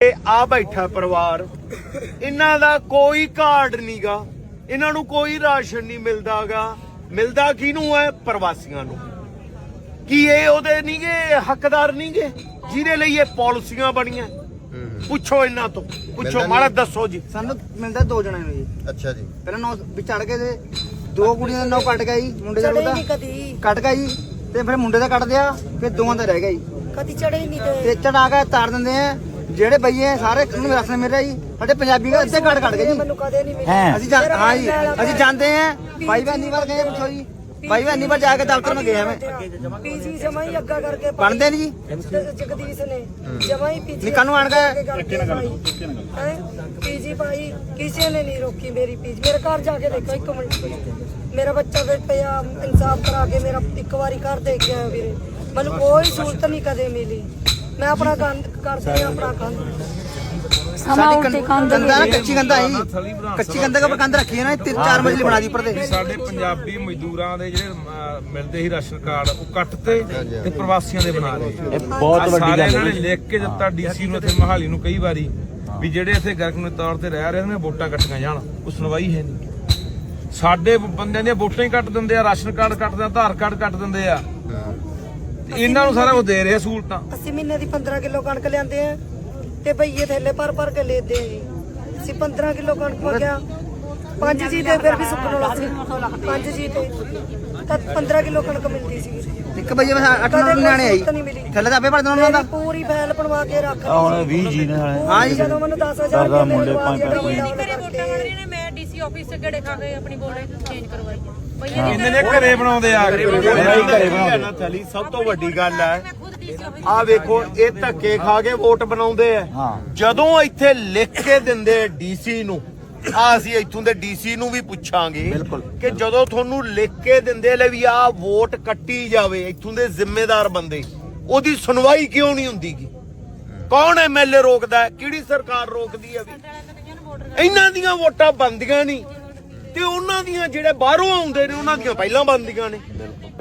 ਇਹ ਆ ਬੈਠਾ ਪਰਿਵਾਰ। ਇਹਨਾਂ ਦਾ ਕੋਈ ਕਾਰਡ ਨਹੀਂਗਾ ਇਹਨਾਂ ਨੂੰ ਕੋਈ ਰਾਸ਼ਨ ਨਹੀਂ ਮਿਲਦਾਗਾ। ਮਿਲਦਾ ਕਿਹਨੂੰ ਹੈ? ਪ੍ਰਵਾਸੀਆਂ ਨੂੰ। ਕੀ ਇਹ ਉਹਦੇ ਨਹੀਂਗੇ ਹੱਕਦਾਰ ਨਹੀਂਗੇ ਜਿਹਦੇ ਲਈ ਇਹ ਪਾਲਿਸੀਆਂ ਬਣੀਆਂ। ਪੁੱਛੋ ਇਹਨਾਂ ਤੋਂ। ਪੁੱਛੋ ਮਾੜਾ ਦੱਸੋ ਜੀ। ਸਾਨੂੰ ਮਿਲਦਾ ਦੋ ਜਣਿਆਂ ਨੂੰ ਜੀ। ਅੱਛਾ ਜੀ। ਪਹਿਲਾਂ ਨੌ ਵੀ ਚੜ ਕੇ ਤੇ ਦੋ ਕੁੜੀਆਂ ਦਾ ਨੌ ਕੱਟ ਗਿਆ ਜੀ ਮੁੰਡੇ ਦਾ ਉਹਦਾ ਕੱਟ ਗਿਆ ਜੀ ਤੇ ਫਿਰ ਮੁੰਡੇ ਦਾ ਕੱਟ ਦਿਆ ਫਿਰ ਦੋਵਾਂ ਦਾ ਰਹਿ ਗਿਆ ਜੀ। ਕਦੀ ਚੜੇ ਨਹੀਂ ਤੇ। ਤੇ ਚੜਾ ਕੇ ਤਾਰ ਦਿੰਦੇ ਆ। ਜਿਹੜੇ ਬਈਏ ਸਾਰੇ ਨੂੰ ਰਸਨ ਮਿਲ ਰਿਹਾ ਜੀ ਸਾਡੇ ਪੰਜਾਬੀ ਦਾ ਅੱਧੇ ਕੱਟ ਕੱਟ ਗਏ ਜੀ। ਮੈਨੂੰ ਕਦੇ ਨਹੀਂ ਮਿਲਿਆ। ਅਸੀਂ ਜਾਂ- ਹਾਂ ਜੀ ਅਸੀਂ ਜਾਂਦੇ ਆ ਭਾਈ ਬਹਿਨੀ ਵਾਰ ਗਏ ਪੁੱਛੋ ਜੀ। ਭਾਈ ਬਹਿਨੀ ਵਾਰ ਜਾ ਕੇ ਦਫ਼ਤਰ ਮੈਂ ਗਿਆ ਮੈਂ। ਪੀਜੀ ਜਮਾ ਹੀ ਅੱਗਾ ਕਰਕੇ। ਬਣਦੇ ਨਹੀਂ ਜੀ। ਜਗਦੀਸ਼ ਨੇ। ਜਮਾ ਹੀ ਪੀਜੀ ਨਿੱਕਾ ਨੂੰ ਆਣ ਕੇ- ਪੀਜੀ ਭਾਈ ਕਿਸੇ ਨੇ ਨਹੀਂ ਰੋਕੀ ਮੇਰੀ ਪੀਜੀ ਮੇਰੇ ਘਰ ਜਾ ਕੇ ਦੇਖੋ ਇੱਕ ਮਿੰਟ। ਮੇਰਾ ਬੱਚਾ ਤੇ ਪਿਆ ਇਨਸਾਫ ਕਰਾ ਕੇ ਮੇਰਾ ਇੱਕ ਵਾਰੀ ਘਰ ਦੇਖ ਕੇ ਆਇਆ ਵੀਰੇ। ਮੈਨੂੰ ਕੋਈ ਸਹੂਲਤ ਨਹੀਂ ਕਦੇ ਮਿਲੀ। ਮੈਂ ਆਪਣਾ ਕੰਮ ਕਰਦੀ ਹਾਂ ਆਪਣਾ ਕੰਮ ਸਾਡੀ ਕੰਦਾ ਨਾ ਕੱਚੀ ਕੰਦਾ ਆਈ ਕੱਚੀ ਕੰਦਾ ਕੇ ਕੰਦ ਰੱਖੀ ਹੈ ਨਾ ਤਿੰਨ ਚਾਰ ਮੰਜ਼ਲੀ ਬਣਾ ਦੀ ਉੱਪਰ ਤੇ। ਸਾਡੇ ਪੰਜਾਬੀ ਮਜ਼ਦੂਰਾਂ ਦੇ ਜਿਹੜੇ ਅਹ, ਮਿਲਦੇ ਸੀ ਰਾਸ਼ਨ ਕਾਰਡ ਉਹ ਕੱਟਤੇ ਤੇ ਪ੍ਰਵਾਸੀਆਂ ਦੇ ਬਣਾ ਲਏ। ਇਹ ਬਹੁਤ ਵੱਡੀ ਗੱਲ ਹੈ ਲਿਖ ਕੇ ਦਿੱਤਾ ਡੀਸੀ ਨੂੰ ਇੱਥੇ ਮਹਾਲੀ ਨੂੰ ਕਈ ਵਾਰੀ ਵੀ ਜਿਹੜੇ ਇੱਥੇ ਗਰਕਨ ਤੌਰ ਤੇ ਰਹਿ ਰਹੇ ਨੇ ਵੋਟਾਂ ਕੱਟੀਆਂ ਜਾਣ। ਉਹ ਸੁਣਵਾਈ ਹੈ ਨਹੀਂ। ਸਾਡੇ ਬੰਦਿਆਂ ਦੀਆਂ ਵੋਟਾਂ ਹੀ ਕੱਟ ਦਿੰਦੇ ਆ ਰਾਸ਼ਨ ਕਾਰਡ ਕੱਟਦੇ ਆ ਆਧਾਰ ਕਾਰਡ ਕੱਟ ਦਿੰਦੇ ਆ। ਇਹਨਾਂ ਨੂੰ ਸਾਰਾ ਕੁਝ ਦੇ ਰਹੇ ਸਹੂਲਤਾਂ। ਅਸੀਂ ਮਹੀਨੇ ਦੀ 15 ਕਿਲੋ ਕਣਕ ਲਿਆਂਦੇ ਆ ਤੇ ਭਈਏ ਥੈਲੇ ਭਰ ਭਰ ਕੇ ਲੈਦੇ ਆ ਅਸੀਂ 15 ਕਿਲੋ ਕਣਕ ਮੰਗਿਆ। ਪੰਜ ਜੀ ਤੇ ਫਿਰ ਵੀ ਸੁੱਕਣ ਵਾਲਾ ਸੀ। ਪੰਜ ਜੀ ਤੇ। ਤਾਂ 15 ਕਿਲੋ ਕਣਕ ਮਿਲਦੀ ਸੀ। ਇੱਕ ਬਈਏ ਬਸ ਅੱਠ ਨੌ ਨਿਆਣੇ ਆਈ ਥੱਲੇ ਦਾ ਆਪੇ ਭਰ ਦੇਣਾ ਉਹਨਾਂ ਦਾ। ਪੂਰੀ ਫੈਲ ਬਣਵਾ ਕੇ ਰੱਖ ਲਈ ਹੁਣ 20 ਜੀ ਨੇ ਹਾਂ ਜੀ। ਜਦੋਂ ਮੈਨੂੰ 10000 ਸਰਦਾਰ ਮੇਰੇ ਮੁੰਡੇ ਪੰਜ ਪੰਜ ਮੁੰਡਾ ਘਰੇ ਵੋਟਾਂ ਰਹੀ ਨੇ ਮੈਂ ਡੀਸੀ ਆਫਿਸ ਤੇ ਗੜੇ ਖਾ ਕੇ ਆਪਣੀ ਵੋਟ ਚੇਂਜ ਕਰਵਾਈ। ਇਹਨਾਂ ਨੇ ਘਰੇ ਬਣਾਉਂਦੇ ਆ? ਕੇ ਥਲੀ ਸਭ ਤੋਂ ਵੱਡੀ ਗੱਲ ਹੈ ਆ ਵੇਖੋ ਇਹ ਧੱਕੇ ਖਾ ਕੇ ਵੋਟ ਬਣਾਉਂਦੇ ਆ। ਜਦੋਂ ਇੱਥੇ ਲਿਖ ਕੇ ਦਿੰਦੇ ਡੀਸੀ ਨੂੰ ਆ ਅਸੀਂ ਇੱਥੋਂ ਦੇ ਡੀਸੀ ਨੂੰ ਵੀ ਪੁੱਛਾਂਗੇ ਕਿ ਜਦੋਂ ਤੁਹਾਨੂੰ ਲਿਖ ਕੇ ਦਿੰਦੇ ਲੈ ਵੀ ਆ ਵੋਟ ਕੱਟੀ ਜਾਵੇ ਇੱਥੋਂ ਦੇ ਜ਼ਿੰਮੇਦਾਰ ਬੰਦੇ ਉਹਦੀ ਸੁਣਵਾਈ ਕਿਉਂ ਨਹੀਂ ਹੁੰਦੀਗੀ ਕੌਣ ਐਮਐਲਏ ਰੋਕਦਾ? ਕਿਹੜੀ ਸਰਕਾਰ ਰੋਕਦੀ ਹੈ ਵੀ? ਇਹਨਾਂ ਦੀਆਂ ਵੋਟਾਂ ਬੰਦੀਆਂ ਨਹੀਂ। ਤੇ ਉਹਨਾਂ ਦੀਆਂ ਜਿਹੜੇ ਬਾਹਰੋਂ ਆਉਂਦੇ ਨੇ ਉਹਨਾਂ ਦੀਆਂ ਪਹਿਲਾਂ ਬੰਦੀਆਂ ਨੇ।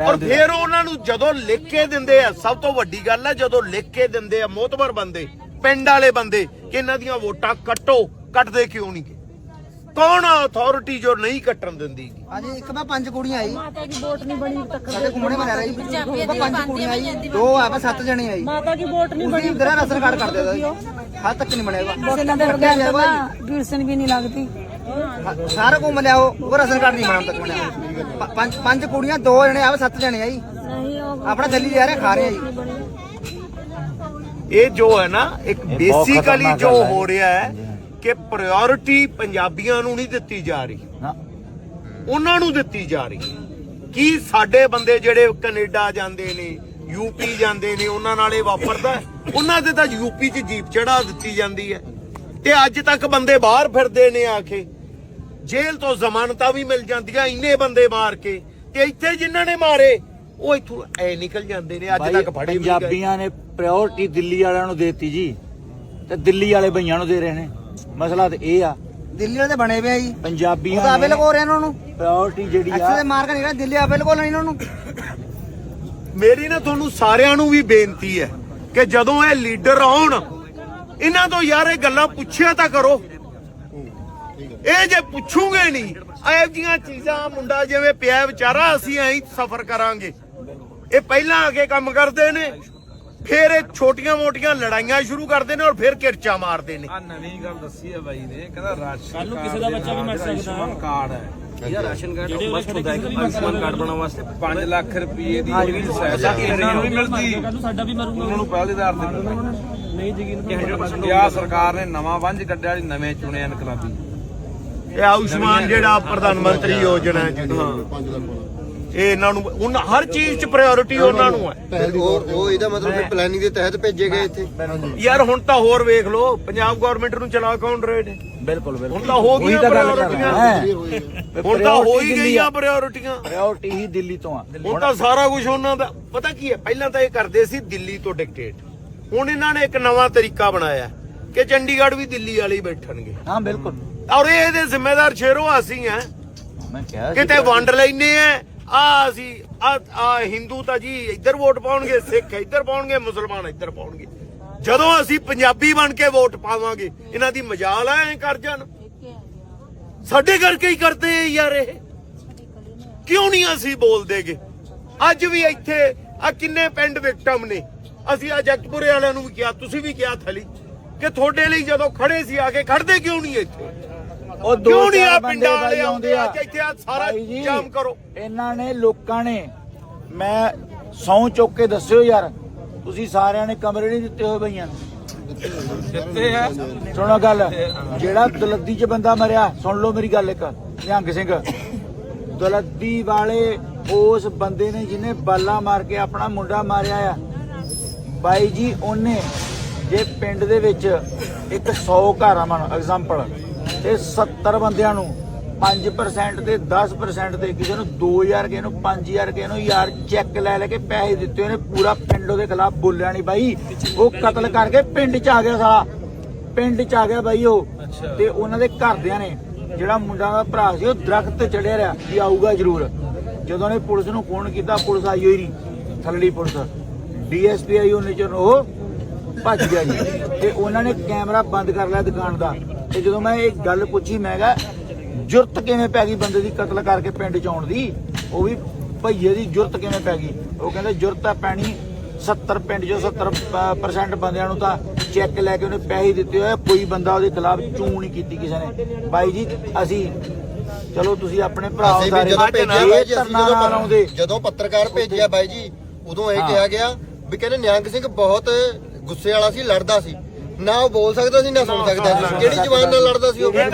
ਔਰ ਫਿਰ ਉਹਨਾਂ ਨੂੰ ਜਦੋਂ ਲਿਖ ਕੇ ਦਿੰਦੇ ਆ ਸਭ ਤੋਂ ਵੱਡੀ ਗੱਲ ਹੈ ਜਦੋਂ ਲਿਖ ਕੇ ਦਿੰਦੇ ਆ ਮੋਤਬਰ ਬੰਦੇ ਪਿੰਡ ਵਾਲੇ ਬੰਦੇ ਕਿ ਇਹਨਾਂ ਦੀਆਂ ਵੋਟਾਂ ਕੱਟੋ ਕੱਟਦੇ ਕਿਉਂ ਨਹੀਂ? ਕੌਣ ਆ ਅਥਾਰਟੀ ਜੋ ਨਹੀਂ ਕੱਟਣ ਦਿੰਦੀ? ਹਾਂਜੀ ਇੱਕ ਮੈਂ ਪੰਜ ਕੁੜੀਆਂ ਆਈ। ਮਾਤਾ ਦੀ ਵੋਟ ਨਹੀਂ ਬਣੀ ਤੱਕ ਸਾਡੇ ਘੁੰਮਣੇ ਬਣਾ ਰਹੀ ਪੰਜ ਕੁੜੀਆਂ ਆਈ। ਦੋ ਆ ਬਸ ਸੱਤ ਜਣੇ ਆਈ ਮਾਤਾ ਦੀ ਵੋਟ ਨਹੀਂ ਬਣੀ ਇਧਰ ਰਸਨ ਕਾਰਡ ਕਰ ਦੇਦਾ ਹੱਦ ਤੱਕ ਨਹੀਂ ਬਣੇਗਾ ਗਿਰਸਨ ਵੀ ਨਹੀਂ ਲੱਗਦੀ। ਸਾਰਾ ਘੁੰਮ ਲਿਆ ਉਹ ਉਹ ਰਸਨ ਕਾਰਡ ਨਹੀਂ ਬਣਾਉਣ ਤੱਕ ਬਣਿਆ ਪੰਜ ਪੰਜ ਕੁੜੀਆਂ ਦੋ ਜਣੇ ਆ ਸੱਤ ਜਣੇ ਆਈ ਆਪਣਾ ਦਿੱਲੀ ਜਾ ਰਿਹਾ ਖਾ ਰਹੇ ਆ ਜੀ। ਇਹ ਜੋ ਹੈ ਨਾ ਇੱਕ ਬੇਸਿਕਲੀ ਜੋ ਹੈ। ਰਿਹਾ ਹੈ ਕਿ ਪ੍ਰਾਇੋਰਟੀ ਪੰਜਾਬੀਆਂ ਨੂੰ ਨਹੀਂ ਦਿੱਤੀ ਜਾ ਰਹੀ। ਉਹਨਾਂ ਨੂੰ ਦਿੱਤੀ ਜਾ ਰਹੀ ਕੀ ਸਾਡੇ ਬੰਦੇ ਜਿਹੜੇ ਕੈਨੇਡਾ ਜਾਂਦੇ ਨੇ ਯੂਪੀ ਜਾਂਦੇ ਨੇ ਉਹਨਾਂ ਨਾਲ ਇਹ ਵਾਪਰਦਾ? ਉਹਨਾਂ ਦੇ ਤਾਂ ਯੂਪੀ 'ਚ ਜੀਪ ਚੜਾ ਦਿੱਤੀ ਜਾਂਦੀ ਹੈ। ਤੇ ਅੱਜ ਤੱਕ ਬੰਦੇ ਬਾਹਰ ਫਿਰਦੇ ਨੇ ਆ ਕੇ। ਜੇਲ੍ਹ ਤੋਂ ਜ਼ਮਾਨਤਾਂ ਵੀ ਮਿਲ ਜਾਂਦੀਆਂ ਇੰਨੇ ਬੰਦੇ ਮਾਰ ਕੇ ਤੇ ਇੱਥੇ ਜਿਨ੍ਹਾਂ ਨੇ ਮਾਰੇ ਉਹ ਇੱਥੋਂ ਐ ਨਿਕਲ ਜਾਂਦੇ ਨੇ ਅੱਜ ਤੱਕ ਫੜੇ ਨਹੀਂ ਗਏ। ਪੰਜਾਬੀਆਂ ਨੇ ਪ੍ਰਾਇੋਰਟੀ ਦਿੱਲੀ ਵਾਲਿਆਂ ਨੂੰ ਦੇਤੀ ਜੀ। ਤੇ ਦਿੱਲੀ ਵਾਲੇ ਭਈਆਂ ਨੂੰ ਦੇ ਰਹੇ ਨੇ। ਮਸਲਾ ਤੇ ਇਹ ਆ। ਦਿੱਲੀ ਵਾਲੇ ਤਾਂ ਬਣੇ ਪਏ ਆ ਜੀ। ਉਹ ਪੰਜਾਬੀਆਂ ਤਾਂ ਆਵੇ ਨੇ ਲਗੋ ਰਹੇ ਇਹਨਾਂ ਨੂੰ। ਪ੍ਰਾਇੋਰਟੀ ਜਿਹੜੀ ਆ ਦੇ ਮਾਰ ਕੇ ਨਿਕਲ ਦਿੱਲੀ ਲਗੋ ਲੈਣੀ ਇਹਨਾਂ ਨੂੰ। ਮੇਰੀ ਨਾ ਤੁਹਾਨੂੰ ਸਾਰਿਆਂ ਨੂੰ ਵੀ ਬੇਨਤੀ ਹੈ ਕਿ ਜਦੋਂ ਇਹ ਲੀਡਰ ਆਉਣ ਇਹਨਾਂ ਤੋਂ ਯਾਰ ਇਹ ਗੱਲਾਂ ਪੁੱਛਿਆ ਤਾਂ ਕਰੋ। ਇਹ ਜੇ ਪੁੱਛੂਗੇ ਨਹੀਂ ਇਹੋ ਜੀਆਂ ਚੀਜ਼ਾਂ ਮੁੰਡਾ ਜਿਵੇਂ ਪਿਆ ਵਿਚਾਰਾ ਅਸੀਂ ਐਂ ਸਫਰ ਕਰਾਂਗੇ। ਇਹ ਪਹਿਲਾਂ ਆ ਕੇ ਕੰਮ ਕਰਦੇ ਨੇ ਫਿਰ ਇਹ ਛੋਟੀਆਂ-ਮੋਟੀਆਂ ਲੜਾਈਆਂ ਸ਼ੁਰੂ ਕਰਦੇ ਨੇ ਔਰ ਫਿਰ ਕਿਰਚਾ ਮਾਰਦੇ ਨੇ। ਆ ਨਵੀਂ ਗੱਲ ਦੱਸੀ ਹੈ ਬਾਈ ਨੇ ਕਹਿੰਦਾ ਰਾਸ਼ਨ ਨੂੰ ਕਿਸੇ ਦਾ ਬੱਚਾ ਵੀ ਮਰ ਸਕਦਾ। ਕਾਰਡ ਹੈ। ਇਹਦਾ ਰਾਸ਼ਨ ਕਾਰਡ ਮਸਟ ਹੁੰਦਾ ਹੈ ਆਯੁਸ਼ਮਾਨ ਕਾਰਡ ਬਣਾਉਣ ਵਾਸਤੇ 5 ਲੱਖ ਰੁਪਏ ਦੀ ਜਿਹੜੀ ਸਹਾਇਤਾ ਇਹਨਾਂ ਨੂੰ ਵੀ ਮਿਲਦੀ। ਸਾਡਾ ਵੀ ਮਰੂਗਾ। ਉਹਨਾਂ ਨੂੰ ਪਹਿਲੇ ਆਧਾਰ ਤੇ ਮਿਲਦੀ ਆ ਸਰਕਾਰ ਨੇ ਨਵਾਂ ਵੰਜ ਕੱਢਿਆ ਜੀ ਨਵੇਂ ਚੁਣੇ ਇਨਕਲਾਬੀ। ਇਹ ਆਯੁਸ਼ਮਾਨ ਜਿਹੜਾ ਪ੍ਰਧਾਨ ਮੰਤਰੀ ਯੋਜਨਾ ਹੈ ਜਿਹੜੀ ਇਹ ਇਹਨਾਂ ਨੂੰ ਉਹਨਾਂ ਹਰ ਚੀਜ਼ 'ਚ ਪ੍ਰਾਇੋਰਟੀ ਉਹਨਾਂ ਨੂੰ ਹੈ। ਉਹ ਉਹ ਇਹਦਾ ਮਤਲਬ ਫਿਰ ਪਲੈਨਿੰਗ ਦੇ ਤਹਿਤ ਭੇਜੇ ਗਏ ਇੱਥੇ। ਯਾਰ ਹੁਣ ਤਾਂ ਹੋਰ ਵੇਖ ਲਓ ਪੰਜਾਬ ਗਵਰਨਮੈਂਟ ਨੂੰ ਚਲਾ ਕੌਣ ਰਹੇ ਨੇ ਬਿਲਕੁਲ ਬਿਲਕੁਲ। ਹੁਣ ਤਾਂ ਹੋ ਗਈਆਂ ਤਾਂ ਗੱਲ ਕਰ ਹੁਣ ਤਾਂ ਹੋ ਹੀ ਗਈਆਂ ਪ੍ਰਾਇੋਰਟੀਆਂ ਪ੍ਰਾਇੋਰਟੀ ਹੀ ਦਿੱਲੀ ਤੋਂ ਆ। ਹੁਣ ਤਾਂ ਸਾਰਾ ਕੁਝ ਉਹਨਾਂ ਦਾ ਪਤਾ ਕੀ ਹੈ? ਪਹਿਲਾਂ ਤਾਂ ਇਹ ਕਰਦੇ ਸੀ ਦਿੱਲੀ ਤੋਂ ਡਿਕਟੇਟ ਹੁਣ ਇਹਨਾਂ ਨੇ ਇੱਕ ਨਵਾਂ ਤਰੀਕਾ ਬਣਾਇਆ ਕਿ ਚੰਡੀਗੜ੍ਹ ਵੀ ਦਿੱਲੀ ਵਾਲੇ ਹੀ ਬੈਠਣਗੇ। ਹਾਂ ਬਿਲਕੁਲ। ਔਰ ਇਹ ਇਹਦੇ ਜ਼ਿੰਮੇਦਾਰ ਸ਼ੇਰੋ ਅਸੀਂ ਆ। ਮੈਂ ਕਿਹਾ ਸੀ ਕਿਤੇ ਵੰਡ ਲੈਨੇ ਆ। ਆ ਅਸੀਂ ਆ ਆ ਹਿੰਦੂ ਤਾਂ ਜੀ ਇੱਧਰ ਵੋਟ ਪਾਉਣਗੇ ਸਿੱਖ ਇੱਧਰ ਪਾਉਣਗੇ ਮੁਸਲਮਾਨ ਇੱਧਰ ਪਾਉਣਗੇ। ਜਦੋਂ ਅਸੀਂ ਪੰਜਾਬੀ ਬਣ ਕੇ ਵੋਟ ਪਾਵਾਂਗੇ ਇਹਨਾਂ ਦੀ ਮਜਾਲ ਐ ਕਰ ਜਾਣ। ਸਾਡੇ ਕਰਕੇ ਹੀ ਕਰਦੇ ਆ ਯਾਰ ਇਹ। ਕਿਉਂ ਨਹੀਂ ਅਸੀਂ ਬੋਲਦੇਗੇ? ਅੱਜ ਵੀ ਇੱਥੇ ਆ ਕਿੰਨੇ ਪਿੰਡ ਵਿਕਟਮ ਨੇ। ਅਸੀਂ ਆ ਜਗਤਪੁਰੇ ਵਾਲਿਆਂ ਨੂੰ ਵੀ ਕਿਹਾ ਤੁਸੀਂ ਵੀ ਕਿਹਾ ਥਲੀ ਕਿ ਤੁਹਾਡੇ ਲਈ ਜਦੋਂ ਖੜੇ ਸੀ ਆ ਕੇ ਖੜਦੇ ਕਿਉਂ ਨਹੀਂ ਇੱਥੇ? ਉਹ ਦੋ ਕਿਉਂ ਨਹੀਂ ਆ ਪਿੰਡਾਂ ਵਾਲੇ ਆਉਂਦੇ ਆ। ਇੱਥੇ ਆ ਸਾਰਾ ਜੀ, ਜਾਮ ਕਰੋ। ਇਹਨਾਂ ਨੇ ਲੋਕਾਂ ਨੇ ਮੈਂ ਸੌ ਚੁੱਕ ਕੇ ਦੱਸਿਓ ਯਾਰ ਤੁਸੀਂ ਸਾਰਿਆਂ ਨੇ ਕਮਰੇ ਨਹੀਂ ਦਿੱਤੇ ਹੋਏ ਬਈਆਂ ਨੂੰ। ਦਿੱਤੇ ਆ। ਸੁਣੋ ਗੱਲ ਜਿਹੜਾ ਦਲੱਦੀ 'ਚ ਬੰਦਾ ਮਰਿਆ ਸੁਣ ਲਓ ਮੇਰੀ ਗੱਲ ਇੱਕ ਨਿਹੰਗ ਸਿੰਘ। ਦਲੱਦੀ ਵਾਲੇ ਉਸ ਬੰਦੇ ਨੇ ਜਿਹਨੇ ਬਾਲਾ ਮਾਰ ਕੇ ਆਪਣਾ ਮੁੰਡਾ ਮਾਰਿਆ ਆ। ਬਾਈ ਜੀ ਉਹਨੇ ਜੇ ਪਿੰਡ ਦੇ ਵਿੱਚ ਇੱਕ 100 ਘਰ ਆ ਮਨ ਐਗਜ਼ਾਮਪਲ ਤੇ 70 ਬੰਦਿਆਂ ਨੂੰ 5% ਤੇ 10% ਤੇ ਕਿਸੇ ਨੂੰ 2000 ਕਿਸੇ ਨੂੰ 5000 ਕਿਸੇ ਨੂੰ ਯਾਰ ਚੈੱਕ ਲੈ ਲੈ ਕੇ ਪੈਸੇ ਦਿੱਤੇ ਉਹਨੇ ਪੂਰਾ ਪਿੰਡ ਉਹਦੇ ਖਿਲਾਫ ਬੋਲਿਆ ਨਹੀਂ ਬਾਈ। ਉਹ ਕਤਲ ਕਰਕੇ ਪਿੰਡ 'ਚ ਆ ਗਿਆ ਸਾਲਾ। ਪਿੰਡ 'ਚ ਆ ਗਿਆ ਬਾਈ ਉਹ। ਤੇ ਉਹਨਾਂ ਦੇ ਘਰਦਿਆਂ ਨੇ ਜਿਹੜਾ ਮੁੰਡਾ ਦਾ ਭਰਾ ਸੀ ਉਹ ਦਰਖਤ ਤੇ ਚੜਿਆ ਰਿਹਾ ਵੀ ਆਊਗਾ ਜ਼ਰੂਰ। ਜਦੋਂ ਨੇ ਪੁਲਿਸ ਨੂੰ ਫੋਨ ਕੀਤਾ ਪੁਲਿਸ ਆਈ ਹੋਈ ਨਹੀਂ ਥੱਲੜੀ ਪੁਲਿਸ। ਡੀਐਸਪੀ ਆਈ ਉਹਨੇ ਚੋਂ ਉਹ ਭੱਜ ਗਿਆ ਜੀ। ਤੇ ਉਹਨਾਂ ਨੇ ਕੈਮਰਾ ਬੰਦ ਕਰ ਲਿਆ ਦੁਕਾਨ ਦਾ। ਤੇ ਜਦੋਂ ਮੈਂ ਇਹ ਗੱਲ ਪੁੱਛੀ ਮੈਂ ਕਿਹਾ ਜੁਰਤ ਕਿਵੇਂ ਪੈ ਗਈ ਬੰਦੇ ਦੀ ਕਤਲ ਕਰਕੇ ਪਿੰਡ ਚ ਆਉਣ ਦੀ? ਉਹ ਵੀ ਭਈਏ ਦੀ ਜੁਰਤ ਕਿਵੇਂ ਪੈ ਗਈ? ਉਹ ਕਹਿੰਦੇ ਜੁਰਤ ਤਾਂ ਪੈਣੀ 70 ਪਿੰਡ ਚੋਂ 70% ਬੰਦਿਆਂ ਨੂੰ ਤਾਂ ਚੈੱਕ ਲੈ ਕੇ ਉਹਨੇ ਪੈਸੇ ਦਿੱਤੇ ਹੋਏ ਆ, ਕੋਈ ਬੰਦਾ ਉਹਦੇ ਖਿਲਾਫ ਚੂੰ ਨਹੀਂ ਕੀਤੀ ਕਿਸੇ ਨੇ। ਬਾਈ ਜੀ ਅਸੀਂ ਚਲੋ ਤੁਸੀਂ ਆਪਣੇ ਭਰਾ ਸਾਰੇ ਜਦੋਂ ਭੇਜਿਆ ਜੀ ਜਦੋਂ ਪੱਤਰਕਾਰ ਭੇਜਿਆ ਬਾਈ ਜੀ ਉਦੋਂ ਇਹ। ਕਿਹਾ ਗਿਆ ਵੀ ਕਹਿੰਦੇ ਨਿਹੰਗ ਸਿੰਘ ਬਹੁਤ ਗੁੱਸੇ ਵਾਲਾ ਸੀ ਲੜਦਾ ਸੀ। ਨਾ ਉਹ ਬੋਲ ਸਕਦਾ ਸੀ ਨਾ ਸੁਣ ਸਕਦਾ ਸੀ। ਕਿਹੜੀ ਜ਼ਬਾਨ ਨਾਲ ਲੜਦਾ ਸੀ ਉਹ? ਕਹਿ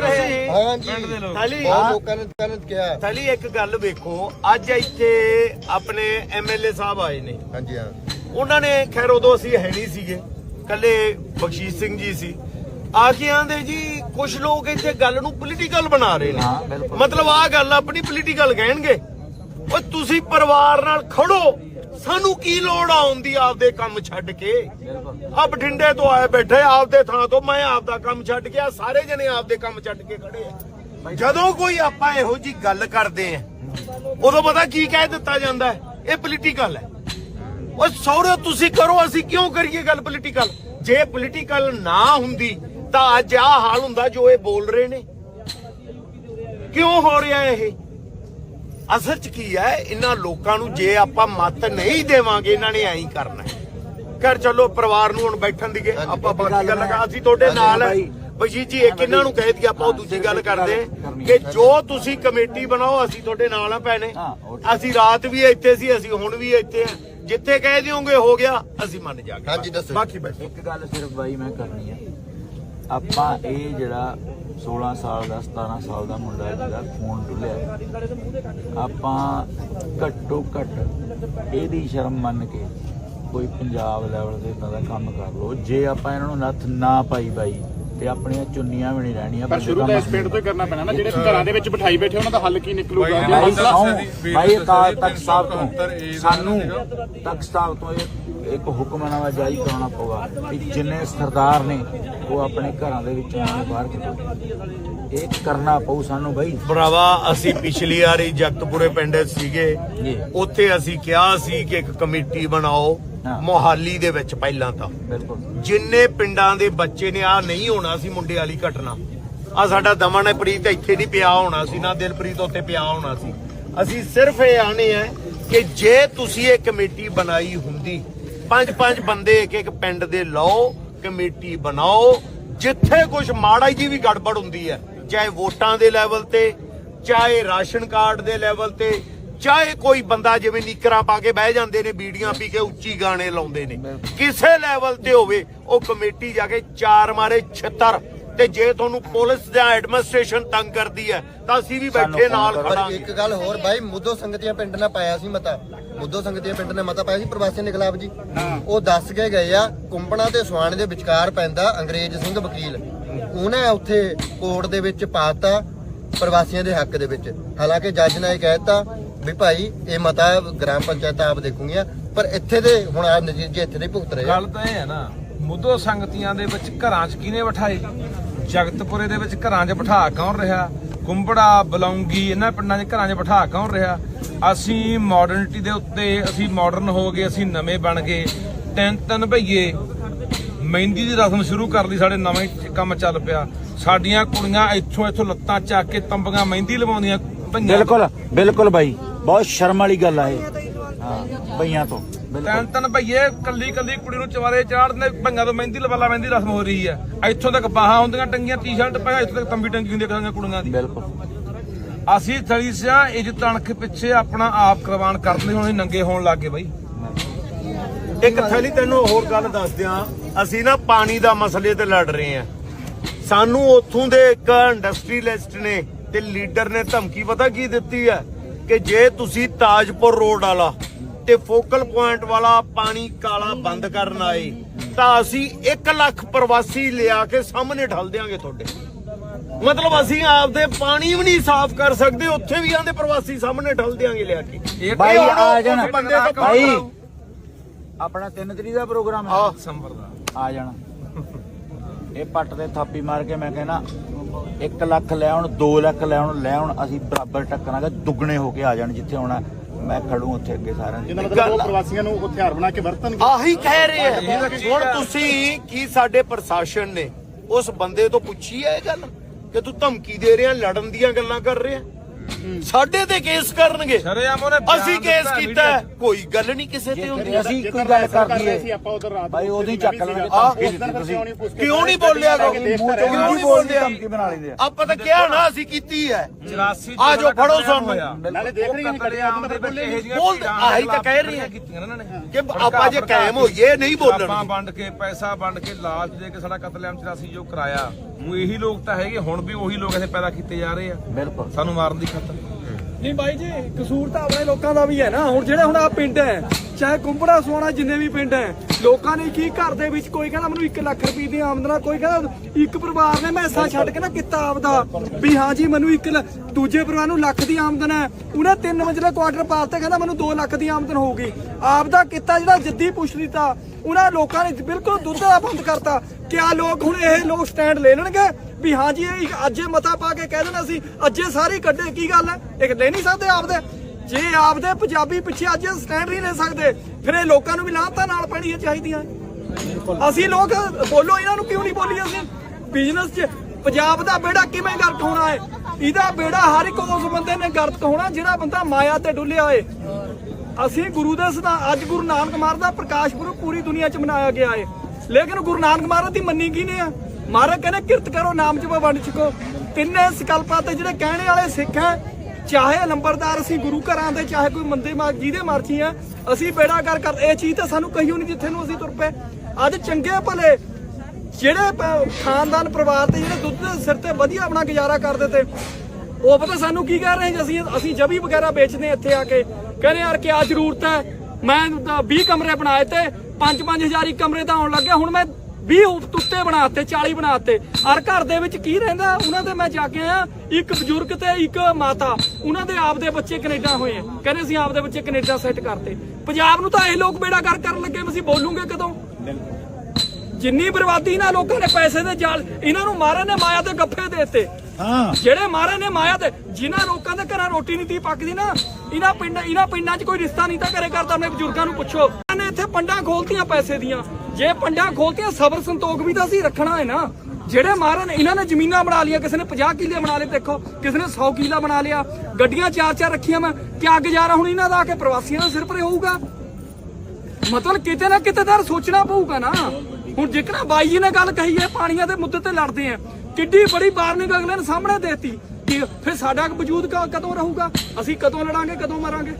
ਰਹੇ ਸੀ। ਹਾਂ ਜੀ। ਪਿੰਡ ਦੇ ਲੋਕ। ਥਲੀ ਬਹੁਤ ਲੋਕਾਂ ਨੇ ਲੋਕਾਂ ਨੇ ਕਿਹਾ ਥਲੀ ਇੱਕ ਗੱਲ ਵੇਖੋ ਅੱਜ ਇੱਥੇ ਆਪਣੇ ਐਮਐਲਏ ਸਾਹਿਬ ਆਏ ਨੇ। ਹਾਂਜੀ ਹਾਂ। ਉਹਨਾਂ ਨੇ ਖੈਰ ਉਦੋਂ ਅਸੀਂ ਹੈ ਨਹੀਂ ਸੀਗੇ। ਕੱਲੇ ਬਖਸ਼ੀਸ਼ ਸਿੰਘ ਜੀ ਸੀ। ਆ ਕੇ ਆਂਦੇ ਜੀ ਕੁਝ ਲੋਕ ਇੱਥੇ ਗੱਲ ਨੂੰ ਪੋਲੀਟੀਕਲ ਬਣਾ ਰਹੇ ਨੇ। ਹਾਂ, ਬਿਲਕੁਲ। ਮਤਲਬ ਆ ਗੱਲ ਆਪਣੀ ਪੋਲੀਟੀਕਲ ਕਹਿਣਗੇ। ਓਏ ਤੁਸੀਂ ਪਰਿਵਾਰ ਨਾਲ ਖੜੋ। ਸਾਨੂੰ ਕੀ ਲੋੜ ਆਉਣ ਆਪਦੇ ਕੰਮ ਛੱਡ ਕੇ? ਆ ਬਠਿੰਡੇ ਤੋਂ ਆਏ ਬੈਠੇ, ਆਪਦੇ ਥਾਂ ਤੋਂ ਮੈਂ ਆਪਦਾ ਕੰਮ ਛੱਡ ਕੇ ਆ ਸਾਰੇ ਜਣੇ ਆਪਦੇ ਕੰਮ ਛੱਡ ਕੇ ਖੜੇ ਆ। ਜਦੋਂ ਕੋਈ ਆਪਾਂ ਇਹੋ ਜੀ ਗੱਲ ਕਰਦੇ ਆ, ਉਦੋਂ ਪਤਾ ਕੀ ਕਹਿ ਦਿੱਤਾ ਜਾਂਦਾ ਇਹ ਪੋਲੀਟੀਕਲ ਹੈ। ਓਏ ਸੌਰੇ ਤੁਸੀਂ ਕਰੋ, ਅਸੀਂ ਕਿਉਂ ਕਰੀਏ ਗੱਲ ਪੋਲੀਟੀਕਲ ਜੇ ਪੋਲੀਟੀਕਲ ਨਾ ਹੁੰਦੀ, ਤਾਂ ਅੱਜ ਆ ਹਾਲ ਹੁੰਦਾ ਜੋ ਇਹ ਬੋਲ ਰਹੇ ਨੇ। ਕਿਉਂ ਹੋ ਰਿਹਾ ਇਹ? ਅਸਲ ਚ ਕੀ ਹੈ? ਇਹਨਾਂ ਲੋਕਾਂ ਨੂੰ ਜੇ ਆਪਾਂ ਮਤ ਨਹੀਂ ਦੇਵਾਂਗੇ ਇਹਨਾਂ ਨੇ ਐਂ ਹੀ ਕਰਨਾ ਹੈ। ਕਰ ਚਲੋ ਪਰਿਵਾਰ ਨੂੰ ਹੁਣ ਬੈਠਣ ਦੀਏ ਆਪਾਂ ਬਾਕੀ ਗੱਲ ਕਰ ਅਸੀਂ ਤੁਹਾਡੇ ਨਾਲ ਹੈ ਬਜੀ ਜੀ ਇੱਕ ਇਹਨਾਂ ਨੂੰ ਕਹਿ ਦਈਏ ਆਪਾਂ ਉਹ ਦੂਜੀ ਗੱਲ ਕਰਦੇ। ਕਿ ਜੋ ਤੁਸੀਂ ਕਮੇਟੀ ਬਣਾਓ ਅਸੀਂ ਤੁਹਾਡੇ ਨਾਲ ਆ ਉਹ ਅਸੀਂ ਰਾਤ ਵੀ ਇੱਥੇ ਸੀ ਅਸੀਂ ਹੁਣ ਵੀ ਇੱਥੇ ਆ ਜਿੱਥੇ ਕਹਿ ਦਿਓਗੇ ਹੋ ਗਿਆ ਅਸੀਂ ਮੰਨ ਜਾਗੇ। ਹਾਂਜੀ, ਦੱਸੋ। ਬਾਕੀ ਬਸ। ਇੱਕ ਗੱਲ ਸਿਰਫ ਬਾਈ ਮੈਂ ਕਰਨੀ ਹੈ। ਆਪਾਂ ਇਹ ਜਿਹੜਾ 16 ਸਾਲ ਦਾ 17 ਸਾਲ ਦਾ ਮੁੰਡਾ ਜਿਹੜਾ ਫੋਨ ਡੁੱਲਿਆ ਆਪਾਂ ਘੱਟੋ ਘੱਟ ਇਹਦੀ ਸ਼ਰਮ ਮੰਨ ਕੇ ਕੋਈ ਪੰਜਾਬ ਲੈਵਲ ਤੇ ਇਦਾਂ ਦਾ ਕੰਮ ਕਰ ਲਓ। ਜੇ ਆਪਾਂ ਇਹਨਾਂ ਨੂੰ ਨੱਥ ਨਾ ਪਾਈ ਬਾਈ ਤੇ ਆਪਣੀਆਂ ਚੁੰਨੀਆਂ ਵੀ ਨਹੀਂ ਰਹਿਣੀਆਂ ਪਰ ਸ਼ੁਰੂ ਤਾਂ ਇਸ ਪਿੰਡ ਤੋਂ ਹੀ ਕਰਨਾ ਪੈਣਾ ਨਾ ਜਿਹੜੇ ਘਰਾਂ ਦੇ ਵਿੱਚ ਬਿਠਾਈ ਬੈਠੇ ਉਹਨਾਂ ਦਾ ਹੱਲ ਕੀ ਨਿਕਲੂਗਾ? ਬਾਈ, ਭਾਈ ਮਸਲਾ ਸਹੁੰ ਭਾਈ ਅਕਾਲ ਤਖਤ ਸਾਹਿਬ ਤੋਂ। ਸਾਨੂੰ ਤਖਤ ਸਾਹਿਬ ਤੋਂ ਇਹ ਇੱਕ ਹੁਕਮਨਾਮਾ ਜਾਰੀ ਕਰਾਉਣਾ ਪਊਗਾ ਕਿ ਜਿੰਨੇ ਸਰਦਾਰ ਨੇ ਉਹ ਆਪਣੇ ਘਰਾਂ ਦੇ ਵਿੱਚੋਂ ਬਾਹਰ ਕੱਢੋ। ਇਹ ਕਰਨਾ ਪਊ ਸਾਨੂੰ ਭਾਈ ਭਰਾਵਾ ਅਸੀਂ ਪਿਛਲੀ ਵਾਰੀ ਜਗਤਪੁਰੇ ਪਿੰਡ ਸੀਗੇ। ਉੱਥੇ ਅਸੀਂ ਕਿਹਾ ਸੀ ਕਿ ਇੱਕ ਕਮੇਟੀ ਬਣਾਓ। ਮੋਹਾਲੀ ਦੇ ਵਿੱਚ ਪਹਿਲਾਂ ਤਾਂ। ਜਿੰਨੇ ਪਿੰਡਾਂ ਦੇ ਬੱਚੇ ਨੇ ਆ ਨਹੀਂ ਹੋਣਾ ਸੀ ਮੁੰਡੇ ਵਾਲੀ ਘਟਨਾ। ਆ ਸਾਡਾ ਦਮਨ ਪ੍ਰੀਤ ਇੱਥੇ ਨਹੀਂ ਪਿਆ ਹੋਣਾ ਸੀ ਨਾ ਦਿਲਪ੍ਰੀਤ ਉੱਥੇ ਪਿਆ ਹੋਣਾ ਸੀ। ਅਸੀਂ ਸਿਰਫ ਇਹ ਆਣੇ ਆ ਕਿ ਜੇ ਤੁਸੀਂ ਇਹ ਕਮੇਟੀ ਬਣਾਈ ਹੁੰਦੀ ਪੰਜ ਪੰਜ ਬੰਦੇ ਇੱਕ ਇੱਕ ਪਿੰਡ ਦੇ ਲਓ ਕਮੇਟੀ ਬਣਾਓ ਜਿੱਥੇ ਕੁਝ ਮਾੜਾ ਜੀ ਵੀ ਗੜਬੜ ਹੁੰਦੀ ਹੈ ਚਾਹੇ ਵੋਟਾਂ ਦੇ ਲੈਵਲ ਤੇ ਚਾਹੇ ਰਾਸ਼ਨ ਕਾਰਡ ਦੇ ਲੈਵਲ ਤੇ ਚਾਹੇ ਕੋਈ ਬੰਦਾ ਜਿਵੇਂ ਨੀਕਰਾਂ ਪਾ ਕੇ ਬਹਿ ਜਾਂਦੇ ਨੇ ਬੀੜੀਆਂ ਪੀ ਕੇ ਉੱਚੀ ਗਾਣੇ ਲਾਉਂਦੇ ਨੇ। ਕਿਸੇ ਲੈਵਲ ਤੇ ਹੋਵੇ ਉਹ ਕਮੇਟੀ ਜਾ ਕੇ ਚਾਰ ਮਾਰੇ ਛਿੱਤਰ ਤੇ ਜੇ ਤੁਹਾਨੂੰ ਪੁਲਿਸ ਜਾਂ ਐਡਮਿਨਿਸਟ੍ਰੇਸ਼ਨ ਤੰਗ ਕਰਦੀ ਹੈ ਤਾਂ ਅਸੀਂ ਵੀ ਬੈਠੇ ਨਾਲ ਖੜਾਂਗੇ। ਇੱਕ ਗੱਲ ਹੋਰ ਬਾਈ ਮੁੱਦੋ ਸੰਗਤੀਆਂ ਪਿੰਡ ਨੇ ਪਾਇਆ ਸੀ ਮਤਾ। ਮੁੱਦੋ ਸੰਗਤੀਆਂ ਪਿੰਡ ਨੇ ਮਤਾ ਪਾਇਆ ਸੀ ਪ੍ਰਵਾਸੀਆਂ ਦੇ ਖਿਲਾਫ ਜੀ ਉਹ ਦੱਸ ਕੇ ਗਏ ਆ ਕੁੰਪਣਾ ਤੇ ਸੁਆਣ ਦੇ ਵਿਚਕਾਰ ਪੈਂਦਾ ਅੰਗਰੇਜ਼ ਸਿੰਘ ਵਕੀਲ। ਉਹਨੇ ਉੱਥੇ ਕੋਰਟ ਦੇ ਵਿੱਚ ਪਾਤਾ ਪ੍ਰਵਾਸੀਆਂ ਦੇ ਹੱਕ ਦੇ ਵਿੱਚ। ਹਾਲਾਂਕਿ ਜੱਜ ਨੇ ਇਹ ਕਹਿਤਾ ਵੀ ਭਾਈ ਇਹ ਮਤਾ ਗ੍ਰਾਮ ਪੰਚਾਇਤਾਂ ਆਪ ਦੇਖੂਗੀਆਂ ਪਰ ਇੱਥੇ ਦੇ ਹੁਣ ਆ ਨਤੀਜੇ ਇੱਥੇ ਦੇ ਭੁਗਤ ਰਹੇ ਆ। ਗੱਲ ਤਾਂ ਇਹ ਹੈ ਨਾ ਮੁੱਦੋ ਸੰਗਤੀਆਂ ਦੇ ਵਿੱਚ ਘਰਾਂ 'ਚ ਕਿਹਨੇ ਬਿਠਾਏ? ਜਗਤਪੁਰੇ ਦੇ ਵਿੱਚ ਘਰਾਂ 'ਚ ਬਿਠਾ ਕੌਣ ਰਿਹਾ? ਕੁੰਬੜਾ ਬਲੌਂਗੀ ਇਹਨਾਂ ਪਿੰਡਾਂ 'ਚ ਘਰਾਂ 'ਚ ਬਿਠਾ ਕੌਣ ਰਿਹਾ? ਅਸੀਂ ਮਾਡਰਨਿਟੀ ਦੇ ਉੱਤੇ ਅਸੀਂ ਮਾਡਰਨ ਹੋ ਗਏ ਅਸੀਂ ਨਵੇਂ ਬਣ ਗਏ। ਤਿੰਨ ਤਿੰਨ ਭਈਏ ਮਹਿੰਦੀ ਦੀ ਰਸਮ ਸ਼ੁਰੂ ਕਰ ਲਈ ਸਾਡੇ ਨਵੇਂ ਚ- ਕੰਮ ਚੱਲ ਪਿਆ। ਸਾਡੀਆਂ ਕੁੜੀਆਂ ਇੱਥੋਂ ਇੱਥੋਂ ਲੱਤਾਂ ਚੱਕ ਕੇ ਤੰਬੀਆਂ ਮਹਿੰਦੀ ਲਵਾਉਂਦੀਆਂ ਭਈਆਂ ਬਿਲਕੁਲ ਬਿਲਕੁਲ ਬਾਈ। ਬਹੁਤ ਸ਼ਰਮ ਵਾਲੀ ਗੱਲ ਆ ਇਹ। ਹਾਂ ਬਈਆਂ ਤੋਂ ਤਿੰਨ ਤਿੰਨ ਭਈਏ ਕੱਲੀ ਕੱਲੀ ਕੁੜੀ ਨੂੰ ਚਵਾਰੇ ਚਾੜਦੇ ਭਈਆਂ ਤੋਂ ਮਹਿੰਦੀ ਲਵਾਲਾ ਮਹਿੰਦੀ ਰਸਮ ਹੋ ਰਹੀ ਹੈ ਇੱਥੋਂ ਤੱਕ ਬਾਹਾਂ ਹੁੰਦੀਆਂ ਟੰਗੀਆਂ ਟੀ-ਸ਼ਰਟ ਪਾਇਆ ਇੱਥੋਂ ਤੱਕ ਤੰਬੀ ਟੰਗੀ ਹੁੰਦੀ ਹੈ ਕੁੜੀਆਂ ਦੀ। ਬਿਲਕੁਲ। ਅਸੀਂ ਥਲੀ ਸਿਆ ਇੱਜ਼ਤ ਅਣਖ ਪਿੱਛੇ ਆਪਣਾ ਆਪ ਕੁਰਬਾਨ ਕਰਦੇ ਹੁਣ ਨੰਗੇ ਹੋਣ ਲੱਗੇ ਬਾਈ। ਇੱਕ ਥਲੀ ਤੈਨੂੰ ਹੋਰ ਗੱਲ ਦੱਸ ਦਿਆਂ ਅਸੀਂ ਨਾ ਪਾਣੀ ਦਾ ਮਸਲੇ ਤੇ ਲੜ ਰਹੇ ਆ। ਸਾਨੂੰ ਉੱਥੋਂ ਦੇ ਇੱਕ ਇੰਡਸਟਰੀਲਿਸਟ ਨੇ ਤੇ ਲੀਡਰ ਨੇ ਧਮਕੀ ਪਤਾ ਕੀ ਦਿੱਤੀ ਹੈ ਕਿ ਜੇ ਤੁਸੀਂ ਤਾਜਪੁਰ ਰੋਡ ਵਾਲਾ ਤੇ ਫੋਕਲ ਪੁਆਇੰਟ ਵਾਲਾ ਪਾਣੀ ਕਾਲਾ ਬੰਦ ਕਰਨ ਆਏ ਤਾਂ ਅਸੀਂ 1 ਲੱਖ ਪ੍ਰਵਾਸੀ ਲਿਆ ਕੇ ਸਾਹਮਣੇ ਢਲ ਦਿਆਂਗੇ ਤੁਹਾਡੇ। ਮਤਲਬ ਅਸੀਂ ਆਪਦੇ ਪਾਣੀ ਵੀ ਨਹੀਂ ਸਾਫ਼ ਕਰ ਸਕਦੇ ਉੱਥੇ ਵੀ ਆਂਦੇ ਪ੍ਰਵਾਸੀ ਸਾਹਮਣੇ ਢਲ ਦਿਆਂਗੇ ਲਿਆ ਕੇ। ਹੁਣ ਆ ਜਾਣਾ। ਕਰਾਓ। ਆਪਣਾ 3 ਤਰੀਕ ਦਾ ਪ੍ਰੋਗਰਾਮ ਹੈ। ਆਹ। ਦਸੰਬਰ ਦਾ ਆ ਜਾਣਾ। ਇਹ ਪੱਟ ਤੇ ਥਾਪੀ ਮਾਰ ਕੇ ਮੈਂ ਕਹਿੰਦਾ 1 ਲੱਖ ਲੈ ਆਉਣ 2 ਲੱਖ ਲੈ ਆਉਣ ਲੈ ਆਉਣ ਅਸੀਂ ਬਰਾਬਰ ਟੱਕਰਾਂਗੇ ਦੁੱਗਣੇ ਹੋ ਕੇ ਆ ਜਾਣ ਜਿੱਥੇ ਆਉਣਾ। ਮੈਂ ਖੜੂ ਉੱਥੇ ਅੱਗੇ ਸਾਰਿਆਂ ਜਿਹਨਾਂ ਦੇ ਮਤਲਬ ਉਹ ਪ੍ਰਵਾਸੀਆਂ ਨੂੰ ਹਥਿਆਰ ਬਣਾ ਕੇ ਵਰਤਣਗੇ। ਆਹੀ ਕਹਿ ਰਹੇ ਆ। ਹੁਣ ਤੁਸੀਂ ਕੀ ਸਾਡੇ ਪ੍ਰਸ਼ਾਸਨ ਨੇ ਉਸ ਬੰਦੇ ਤੋਂ ਪੁੱਛੀ ਹੈ ਇਹ ਗੱਲ? ਕਿ ਤੂੰ ਧਮਕੀ ਦੇ ਰਿਹਾ ਲੜਨ ਦੀਆਂ ਗੱਲਾਂ ਕਰ ਰਿਹਾ? ਸਾਡੇ ਤੇ ਕੇਸ ਕਰਨਗੇ। ਸ਼ਰੇਆਮ ਉਹਨੇ ਬਿਆਨ ਅਸੀਂ ਕੇਸ ਕੀਤਾ ਹੈ। ਕੋਈ ਗੱਲ ਨਹੀਂ ਕਿਸੇ ਤੇ ਹੁੰਦੀ। ਅਸੀਂ ਕੋਈ ਗੱਲ ਕਰ ਦਈਏ ਆਪਾਂ ਉਧਰ ਰਾਤ ਬਾਈ ਉਹਦੀ ਚੱਕ ਫਿਰ ਕਿਉਂ ਨਹੀਂ ਕੇ ਕਿਉਂ ਨਹੀਂ ਬੋਲਿਆ ਗਾ? ਦੇਖ ਮੂੰਹ ਤਾਂ ਚੋਂ ਰਹੇ ਨਹੀਂ ਬੋਲਦੇ? ਧਮਕੀ ਬਣਾ ਲੈਂਦੇ ਆ ਆਪਾਂ ਤਾਂ ਕਿਹਾ ਨਾ ਅਸੀਂ ਕੀਤੀ ਹੈ। 84 ਆ ਜਾਓ, ਫੜੋ ਸਾਨੂੰ। ਨਾਲੇ ਦੇਖ ਰਹੀ ਹਾਂ ਆਪ ਦੇ ਬੋਲੇ ਬੋਲਦੇ- ਆਹੀ ਤਾਂ ਕਹਿ ਰਹੇ ਆ। ਕੀਤੀਆਂ ਇਹਨਾਂ ਨੇ। ਕਿ ਆਪਾਂ ਜੇ ਕਾਇਮ ਹੋਈਏ ਨਹੀਂ ਆਪਾਂ ਬੋਲਣ। ਵੰਡ ਕੇ ਪੈਸਾ ਵੰਡ ਕੇ ਲਾਲਚ ਦੇ ਕੇ ਸਾਡਾ ਕਤਲੇਆਮ 84 ਜੋ ਕਰਾਇਆ। ਉਹ ਇਹੀ ਲੋਕ ਤਾਂ ਹੈਗੇ ਹੁਣ ਵੀ ਉਹੀ ਲੋਕ ਇੱਥੇ ਪੈਦਾ ਕੀਤੇ ਜਾ ਰਹੇ ਆ। ਬਿਲਕੁਲ। ਸਾਨੂੰ ਮਾਰਨ ਦੀ ਖਾਤਰ। ਨਹੀਂ ਬਾਈ ਜੀ ਕਸੂਰ ਤਾਂ ਆਪਣੇ ਲੋਕਾਂ ਦਾ ਵੀ ਹੈ ਨਾ। ਹੁਣ ਜਿਹੜੇ ਹੁਣ ਆ ਪਿੰਡ ਹੈ ਚਾਹੇ ਕੁੰਬੜਾ ਸੋਣਾ ਜਿੰਨੇ ਵੀ ਪਿੰਡ ਹੈ ਲੋਕਾਂ ਨੇ ਕੀ ਘਰ ਦੇ ਵਿੱਚ ਕੋਈ ਕਹਿੰਦਾ ਮੈਨੂੰ 1 ਲੱਖ ਰੁਪਏ ਦੀ ਆਮਦਨ ਆ ਕੋਈ ਕਹਿੰਦਾ ਇੱਕ ਪਰਿਵਾਰ ਨੇ ਮੈਸਾਂ ਛੱਡ ਕੇ ਨਾ ਕੀਤਾ ਆਪਦਾ, ਵੀ ਹਾਂ ਜੀ ਮੈਨੂੰ 1 ਦੂਜੇ ਪਰਿਵਾਰ ਨੂੰ ਲੱਖ ਦੀ ਆਮਦਨ ਹੈ ਉਹਨੇ ਤਿੰਨ ਮੰਜ਼ਿਲਾ ਕੁਆਟਰ ਪਾਲਤੇ ਕਹਿੰਦਾ ਮੈਨੂੰ 2 ਲੱਖ ਦੀ ਆਮਦਨ ਹੋਊਗੀ। ਆਪਦਾ ਕਿੱਤਾ ਜਿਹੜਾ ਜੱਦੀ ਪੁੱਛ ਦਿੱਤਾ, ਉਹਨਾਂ ਲੋਕਾਂ ਨੇ ਬਿਲਕੁਲ ਦੁੱਧ ਦਾ ਬੰਦ ਕਰਤਾ। ਕਿਆ ਲੋਕ ਹੁਣ ਇਹ ਲੋਕ ਸਟੈਂਡ ਲੈ ਲੈਣਗੇ? ਵੀ ਹਾਂ ਜੀ, ਇਹ ਅੱਜੇ ਮਤਾ ਪਾ ਕੇ ਕਹਿ ਦੇਣਾ ਸੀ, ਅੱਜੇ ਸਾਰੇ ਕੱਢੇ, ਕੀ ਗੱਲ ਹੈ ਇੱਕ ਲੈ ਨਹੀਂ ਸਕਦੇ ਆਪਦੇ। ਜੇ ਆਪਦੇ ਪੰਜਾਬੀ ਪਿੱਛੇ ਅੱਜ ਸਟੈਂਡ ਨਹੀਂ ਲੈ ਸਕਦੇ, ਫਿਰ ਇਹ ਲੋਕਾਂ ਨੂੰ ਵੀ ਲਾਂਤਾਂ ਨਾਲ ਪੈਣੀਆਂ ਚਾਹੀਦੀਆਂ। ਅਸੀਂ ਲੋਕ ਬੋਲੋ, ਇਹਨਾਂ ਨੂੰ ਕਿਉਂ ਨਹੀਂ ਬੋਲੀ ਅਸੀਂ? ਬਿਜ਼ਨਸ 'ਚ ਪੰਜਾਬ ਦਾ ਬੇੜਾ ਕਿਵੇਂ ਗਰਕ ਹੋਣਾ ਹੈ? ਇਹਦਾ ਬੇੜਾ ਹਰ ਇੱਕ ਉਸ ਬੰਦੇ ਨੇ ਗਰਕ ਹੋਣਾ, ਜਿਹੜਾ ਬੰਦਾ ਮਾਇਆ ਤੇ ਡੁੱਲਿਆ ਏ ਅਸੀਂ ਗੁਰੂ ਦੇ ਸਦਾ ਅੱਜ ਗੁਰੂ ਨਾਨਕ ਮਹਾਰਾਜ ਦਾ ਪ੍ਰਕਾਸ਼ ਪੁਰਬ ਪੂਰੀ ਦੁਨੀਆ 'ਚ ਮਨਾਇਆ ਗਿਆ ਹੈ। ਲੇਕਿਨ ਗੁਰੂ ਨਾਨਕ ਮਹਾਰਾਜ ਦੀ ਮੰਨੀ ਕੀ ਨੇ ਆ? ਮਹਾਰਾਜ ਕਹਿੰਦੇ, ਕਿਰਤ ਕਰੋ, ਨਾਮ ਜਪੋ, ਵੰਡ ਛਕੋ। ਤਿੰਨੇ ਸੰਕਲਪਾਂ ਤੇ ਜਿਹੜੇ ਕਹਿਣੇ ਵਾਲੇ ਸਿੱਖ ਹੈ ਚਾਹੇ ਲੰਬਰਦਾਰ ਅਸੀਂ ਗੁਰੂ ਘਰਾਂ ਦੇ, ਚਾਹੇ ਕੋਈ ਮੰਦੇ ਮਾਰ ਜਿਹਦੇ ਮਰਜ਼ੀ ਆ, ਅਸੀਂ ਬੇੜਾ ਕਰ ਕਰ ਇਹ ਚੀਜ਼ ਤਾਂ ਸਾਨੂੰ ਕਹੀਓ ਨਹੀਂ ਜਿੱਥੇ ਨੂੰ ਅਸੀਂ ਤੁਰ ਪਏ। ਅੱਜ ਚੰਗੇ ਭਲੇ ਜਿਹੜੇ ਖਾਨਦਾਨ ਪਰਿਵਾਰ ਤੇ ਜਿਹੜੇ ਦੁੱਧ ਦੇ ਸਿਰ ਤੇ ਵਧੀਆ ਆਪਣਾ ਗੁਜ਼ਾਰਾ ਕਰਦੇ ਤੇ, ਉਹ ਪਤਾ ਸਾਨੂੰ ਕੀ ਕਹਿ ਰਹੇ ਜੀ? ਅਸੀਂ ਅਸੀਂ ਜਬੀ ਵਗੈਰਾ ਵੇਚਦੇ ਹਾਂ ਇੱਥੇ ਆ ਕੇ। ਕਹਿੰਦੇ ਯਾਰ ਕੀ ਜ਼ਰੂਰਤ ਹੈ? ਮੈਂ ਤਾਂ 20 ਕਮਰੇ ਬਣਾਏ ਤੇ 5-5000 ਇੱਕ ਕਮਰੇ ਤਾਂ ਆਉਣ ਲੱਗਿਆ ਹੁਣ ਮੈਂ 20 ਉੱਤੇ ਬਣਾਤੇ 40 ਬਣਾਤੇ। ਔਰ ਘਰ ਦੇ ਵਿੱਚ ਕੀ ਰਹਿੰਦਾ? ਉਹਨਾਂ ਦੇ ਮੈਂ ਜਾ ਕੇ ਆਇਆ ਇੱਕ ਬਜ਼ੁਰਗ ਤੇ ਇੱਕ ਮਾਤਾ। ਉਹਨਾਂ ਦੇ ਆਪਦੇ ਬੱਚੇ ਕੈਨੇਡਾ ਹੋਏ ਆ। ਕਹਿੰਦੇ ਅਸੀਂ ਆਪਦੇ ਬੱਚੇ ਕੈਨੇਡਾ ਸੈੱਟ ਕਰਤੇ। ਪੰਜਾਬ ਨੂੰ ਤਾਂ ਇਹ ਲੋਕ ਬੇੜਾ ਕਰ ਕਰਨ ਲੱਗੇ ਅਸੀਂ ਬੋਲੂਗੇ ਕਦੋਂ? ਜਿੰਨੀ ਬਰਬਾਦੀ ਨਾ ਲੋਕਾਂ ਨੇ ਪੈਸੇ ਦੇ ਜਾਲ ਇਹਨਾਂ ਨੂੰ ਮਾਰੇ ਨੇ ਮਾਇਆ ਤੇ ਗੱਫੇ ਦੇ ਦਿੱਤੇ। ਹਾਂ। ਜਿਹੜੇ ਮਾਰੇ ਨੇ ਮਾਇਆ ਤੇ ਜਿਨ੍ਹਾਂ ਲੋਕਾਂ ਦੇ ਘਰਾਂ ਰੋਟੀ ਨਹੀਂ ਤੀ ਪੱਕਦੀ ਨਾ ਇਹਨਾਂ ਪਿੰਡ ਇਹਨਾਂ ਪਿੰਡਾਂ 'ਚ ਕੋਈ ਰਿਸ਼ਤਾ ਨਹੀਂ ਤਾਂ ਘਰੇ ਕਰਦਾ ਆਪਣੇ ਬਜ਼ੁਰਗਾਂ ਨੂੰ ਪੁੱਛੋ। ਇਹਨਾਂ ਨੇ ਇੱਥੇ ਪੰਡਾਂ ਖੋਲਤੀਆਂ ਪੈਸੇ ਦੀਆਂ। ਜੇ ਪੰਡਾਂ ਖੋਲਤੀਆਂ, ਸਬਰ ਸੰਤੋਖ ਵੀ ਤਾਂ ਅਸੀਂ ਰੱਖਣਾ ਹੈ ਨਾ। ਜਿਹੜੇ ਮਾਰੇ ਇਹਨਾਂ ਨੇ ਜ਼ਮੀਨਾਂ ਬਣਾ ਲਈਆਂ, ਕਿਸੇ ਨੇ 50 ਕਿੱਲੇ ਬਣਾ ਲਏ, ਦੇਖੋ, ਕਿਸੇ ਨੇ 100 ਕਿੱਲਾ ਬਣਾ ਲਿਆ। ਗੱਡੀਆਂ ਚਾਰ ਚਾਰ ਰੱਖੀਆਂ ਮੈਂ। ਕਿਆ ਗੁਜ਼ਾਰਾ ਹੁਣ ਇਹਨਾਂ ਦਾ ਆ ਕੇ? ਪ੍ਰਵਾਸੀਆਂ ਦੇ ਸਿਰ ਪਰੇ ਹੋਊਗਾ। ਮਤਲਬ ਕਿਤੇ ਨਾ ਕਿਤੇ ਤਾਂ ਸੋਚਣਾ ਪਊਗਾ ਨਾ। ਹੁਣ ਜਿਕਣਾ ਬਾਈ ਜੀ ਨੇ ਗੱਲ ਕਹੀ ਹੈ, ਪਾਣੀਆਂ ਦੇ ਮੁੱਦੇ ਤੇ ਲੜਦੇ ਆ। ਕਿੱਡੀ ਬੜੀ ਵਾਰਨਿੰਗ ਅਗਲੇ ਨੇ ਸਾਹਮਣੇ ਦੇਤੀ ਕਿ ਫਿਰ ਸਾਡਾ ਵਜੂਦ ਕਦੋਂ ਰਹੂਗਾ? ਅਸੀਂ ਕਦੋਂ ਲੜਾਂਗੇ, ਕਦੋਂ ਮਰਾਂਗੇ?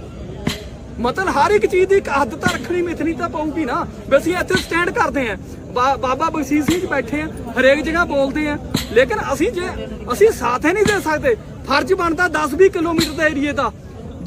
ਮਤਲਬ ਹਰ ਇੱਕ ਚੀਜ਼ ਦੀ ਇੱਕ ਹੱਦ ਤਾਂ ਰੱਖਣੀ ਮਿਥਣੀ ਤਾਂ ਪਊਗੀ ਨਾ। ਵੀ ਅਸੀਂ ਇੱਥੇ ਸਟੈਂਡ ਕਰਦੇ ਆਂ ਬਾਬਾ ਬਖਸ਼ੀਸ਼ ਸਿੰਘ ਜੀ ਬੈਠੇ ਆ ਹਰੇਕ ਜਗ੍ਹਾ ਬੋਲਦੇ ਆ। ਲੇਕਿਨ ਅਸੀਂ ਜੇ ਅਸੀਂ ਸਾਥ ਹੀ ਨਹੀਂ ਦੇ ਸਕਦੇ। ਫਰਜ਼ ਬਣਦਾ 10-20 ਕਿਲੋਮੀਟਰ ਦੇ ਏਰੀਏ ਦਾ।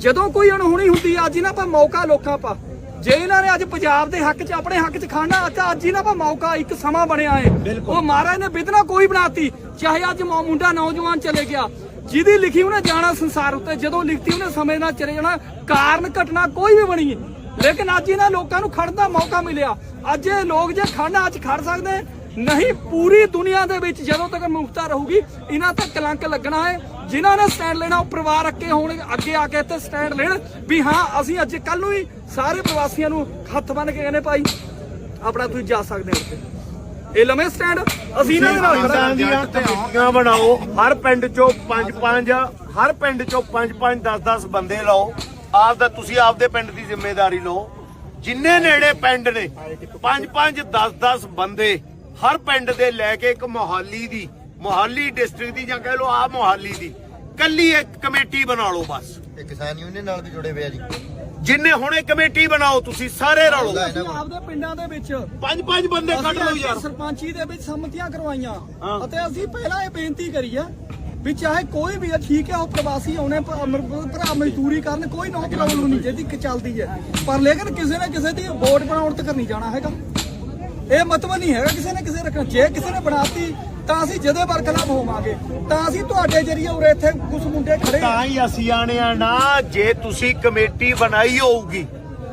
ਜਦੋਂ ਕੋਈ ਅਣਹੋਣੀ ਹੁੰਦੀ ਆ, ਅੱਜ ਇਹਨਾਂ ਪਾ ਮੌਕਾ ਲੋਕਾਂ ਪਾ। ਜੇ ਇਹਨਾਂ ਨੇ ਅੱਜ ਪੰਜਾਬ ਦੇ ਹੱਕ 'ਚ ਆਪਣੇ ਹੱਕ 'ਚ ਖਾਣਾ ਤਾਂ ਅੱਜ ਇਹਨਾਂ ਪਾ ਮੌਕਾ ਇੱਕ ਸਮਾਂ ਬਣਿਆ ਹੈ ਉਹ ਮਹਾਰਾਜ ਨੇ ਵਿਧਨਾ ਕੋਈ ਬਣਾਤੀ। ਚਾਹੇ ਅੱਜ ਮੁੰਡਾ ਨੌਜਵਾਨ ਚਲੇ ਗਿਆ। ਜਿਹਦੀ ਲਿਖੀ ਉਹਨੇ ਜਾਣਾ ਸੰਸਾਰ ਉੱਤੇ, ਜਦੋਂ ਲਿਖਤੀ ਉਹਨੇ ਸਮੇਂ ਨਾਲ ਚਲੇ ਜਾਣਾ, ਕਾਰਨ ਘਟਨਾ ਕੋਈ ਵੀ ਬਣੀ। ਲੇਕਿਨ ਅੱਜ ਇਹਨਾਂ ਲੋਕਾਂ ਨੂੰ ਖੜਨ ਦਾ ਮੌਕਾ ਮਿਲਿਆ। ਅੱਜ ਇਹ ਲੋਕ ਜੇ ਖੜਨਾ ਅੱਜ ਖੜ ਸਕਦੇ, ਨਹੀਂ, ਪੂਰੀ ਦੁਨੀਆ ਦੇ ਵਿੱਚ ਜਦੋਂ ਤੱਕ ਮੁਕਤਾ ਰਹੂਗੀ, ਇਹਨਾਂ ਤੇ ਕਲੰਕ ਲੱਗਣਾ ਹੈ। ਜਿਨ੍ਹਾਂ ਨੇ ਸਟੈਂਡ ਲੈਣਾ, ਉਹ ਪਰਿਵਾਰ ਅੱਗੇ ਹੋਣ, ਅੱਗੇ ਆ ਕੇ ਇੱਥੇ ਸਟੈਂਡ ਲੈਣ ਵੀ ਹਾਂ, ਅਸੀਂ ਅੱਜ ਕੱਲ ਨੂੰ ਹੀ ਸਾਰੇ ਪ੍ਰਵਾਸੀਆਂ ਨੂੰ ਹੱਥ ਬੰਨ ਕੇ ਕਹਿੰਦੇ, ਭਾਈ, ਆਪਣਾ ਤੁਸੀਂ ਜਾ ਸਕਦੇ ਹੋ ਇਹ ਲਵੇਂ ਸਟੈਂਡ ਅਸੀਂ ਇਹਨਾਂ ਦੇ ਨਾਲ ਖੜਾ ਪਿੰਡਾਂ ਦੀਆਂ ਕਮੇਟੀਆਂ ਬਣਾਓ। ਹਰ ਪਿੰਡ ਚੋਂ ਪੰਜ ਪੰਜ ਹਰ ਪਿੰਡ ਚੋਂ ਪੰਜ ਪੰਜ 10 10 ਬੰਦੇ ਲਾਓ। ਆਪ ਦਾ ਤੁਸੀਂ ਆਪਦੇ ਪਿੰਡ ਦੀ ਜ਼ਿੰਮੇਵਾਰੀ ਲਓ। ਜਿੰਨੇ ਨੇੜੇ ਪਿੰਡ ਨੇ ਪੰਜ ਪੰਜ 10 10 ਬੰਦੇ ਹਰ ਪਿੰਡ ਦੇ ਲੈ ਕੇ ਇੱਕ ਮੋਹਾਲੀ ਦੀ ਮੋਹਾਲੀ ਡਿਸਟ੍ਰਿਕਟ ਦੀ ਜਾਂ ਕਹਿ ਲਓ ਆ ਮੋਹਾਲੀ ਦੀ। ਕੱਲੀ ਇੱਕ ਕਮੇਟੀ ਬਣਾ ਲਓ ਬਸ। ਇਹ ਕਿਸਾਨ ਯੂਨੀਅਨ ਨਾਲ ਵੀ ਜੁੜੇ ਹੋਏ ਆ ਜੀ। ਜਿੰਨੇ ਹੁਣੇ ਕਮੇਟੀ ਬਣਾਓ ਤੁਸੀਂ ਸਾਰੇ ਰਲੋ ਆਪਦੇ ਪਿੰਡਾਂ ਦੇ ਵਿੱਚ ਪੰਜ ਪੰਜ ਬੰਦੇ ਕੱਢ ਲਓ ਯਾਰ। ਸਰਪੰਚੀ ਦੇ ਵਿੱਚ ਸੰਮਤੀਆਂ ਕਰਵਾਈਆਂ ਅਤੇ ਅਸੀਂ ਪਹਿਲਾਂ ਇਹ ਬੇਨਤੀ ਕਰੀ ਹੈ ਵੀ ਚਾਹੇ ਕੋਈ ਵੀ ਹੈ ਠੀਕ ਹੈ ਉਹ ਪ੍ਰਵਾਸੀ ਆਉਣੇ ਭਰਾ ਮਜ਼ਦੂਰੀ ਕਰਨ ਕੋਈ ਨੋ ਪ੍ਰੋਬਲਮ ਨਹੀਂ ਜਿਹਦੀ ਕਿ ਚੱਲਦੀ ਹੈ। ਪਰ ਲੇਕਿਨ ਕਿਸੇ ਨੇ ਕਿਸੇ ਦੀ ਵੋਟ ਬਣਾਉਣ ਤੱਕ ਨਹੀਂ ਜਾਣਾ ਹੈਗਾ। ਇਹ ਮਤਲਬ ਨਹੀਂ ਹੈਗਾ ਕਿਸੇ ਨੇ ਕਿਸੇ ਰੱਖਣਾ। ਜੇ ਕਿਸੇ ਨੇ ਬਣਾਤੀ ਤਾਂ ਅਸੀਂ ਜਿਹਦੇ ਬਰਖਲਾਫ ਹੋਵਾਂਗੇ, ਤਾਂ ਅਸੀਂ ਤੁਹਾਡੇ ਜਰੀਏ ਉਰੇ ਇੱਥੇ ਕੁਝ ਮੁੰਡੇ ਖੜੇ ਤਾਂ ਹੀ ਅਸੀਂ ਆਣੇ ਆ ਨਾ, ਜੇ ਤੁਸੀਂ ਕਮੇਟੀ ਬਣਾਈ ਹੋਊਗੀ,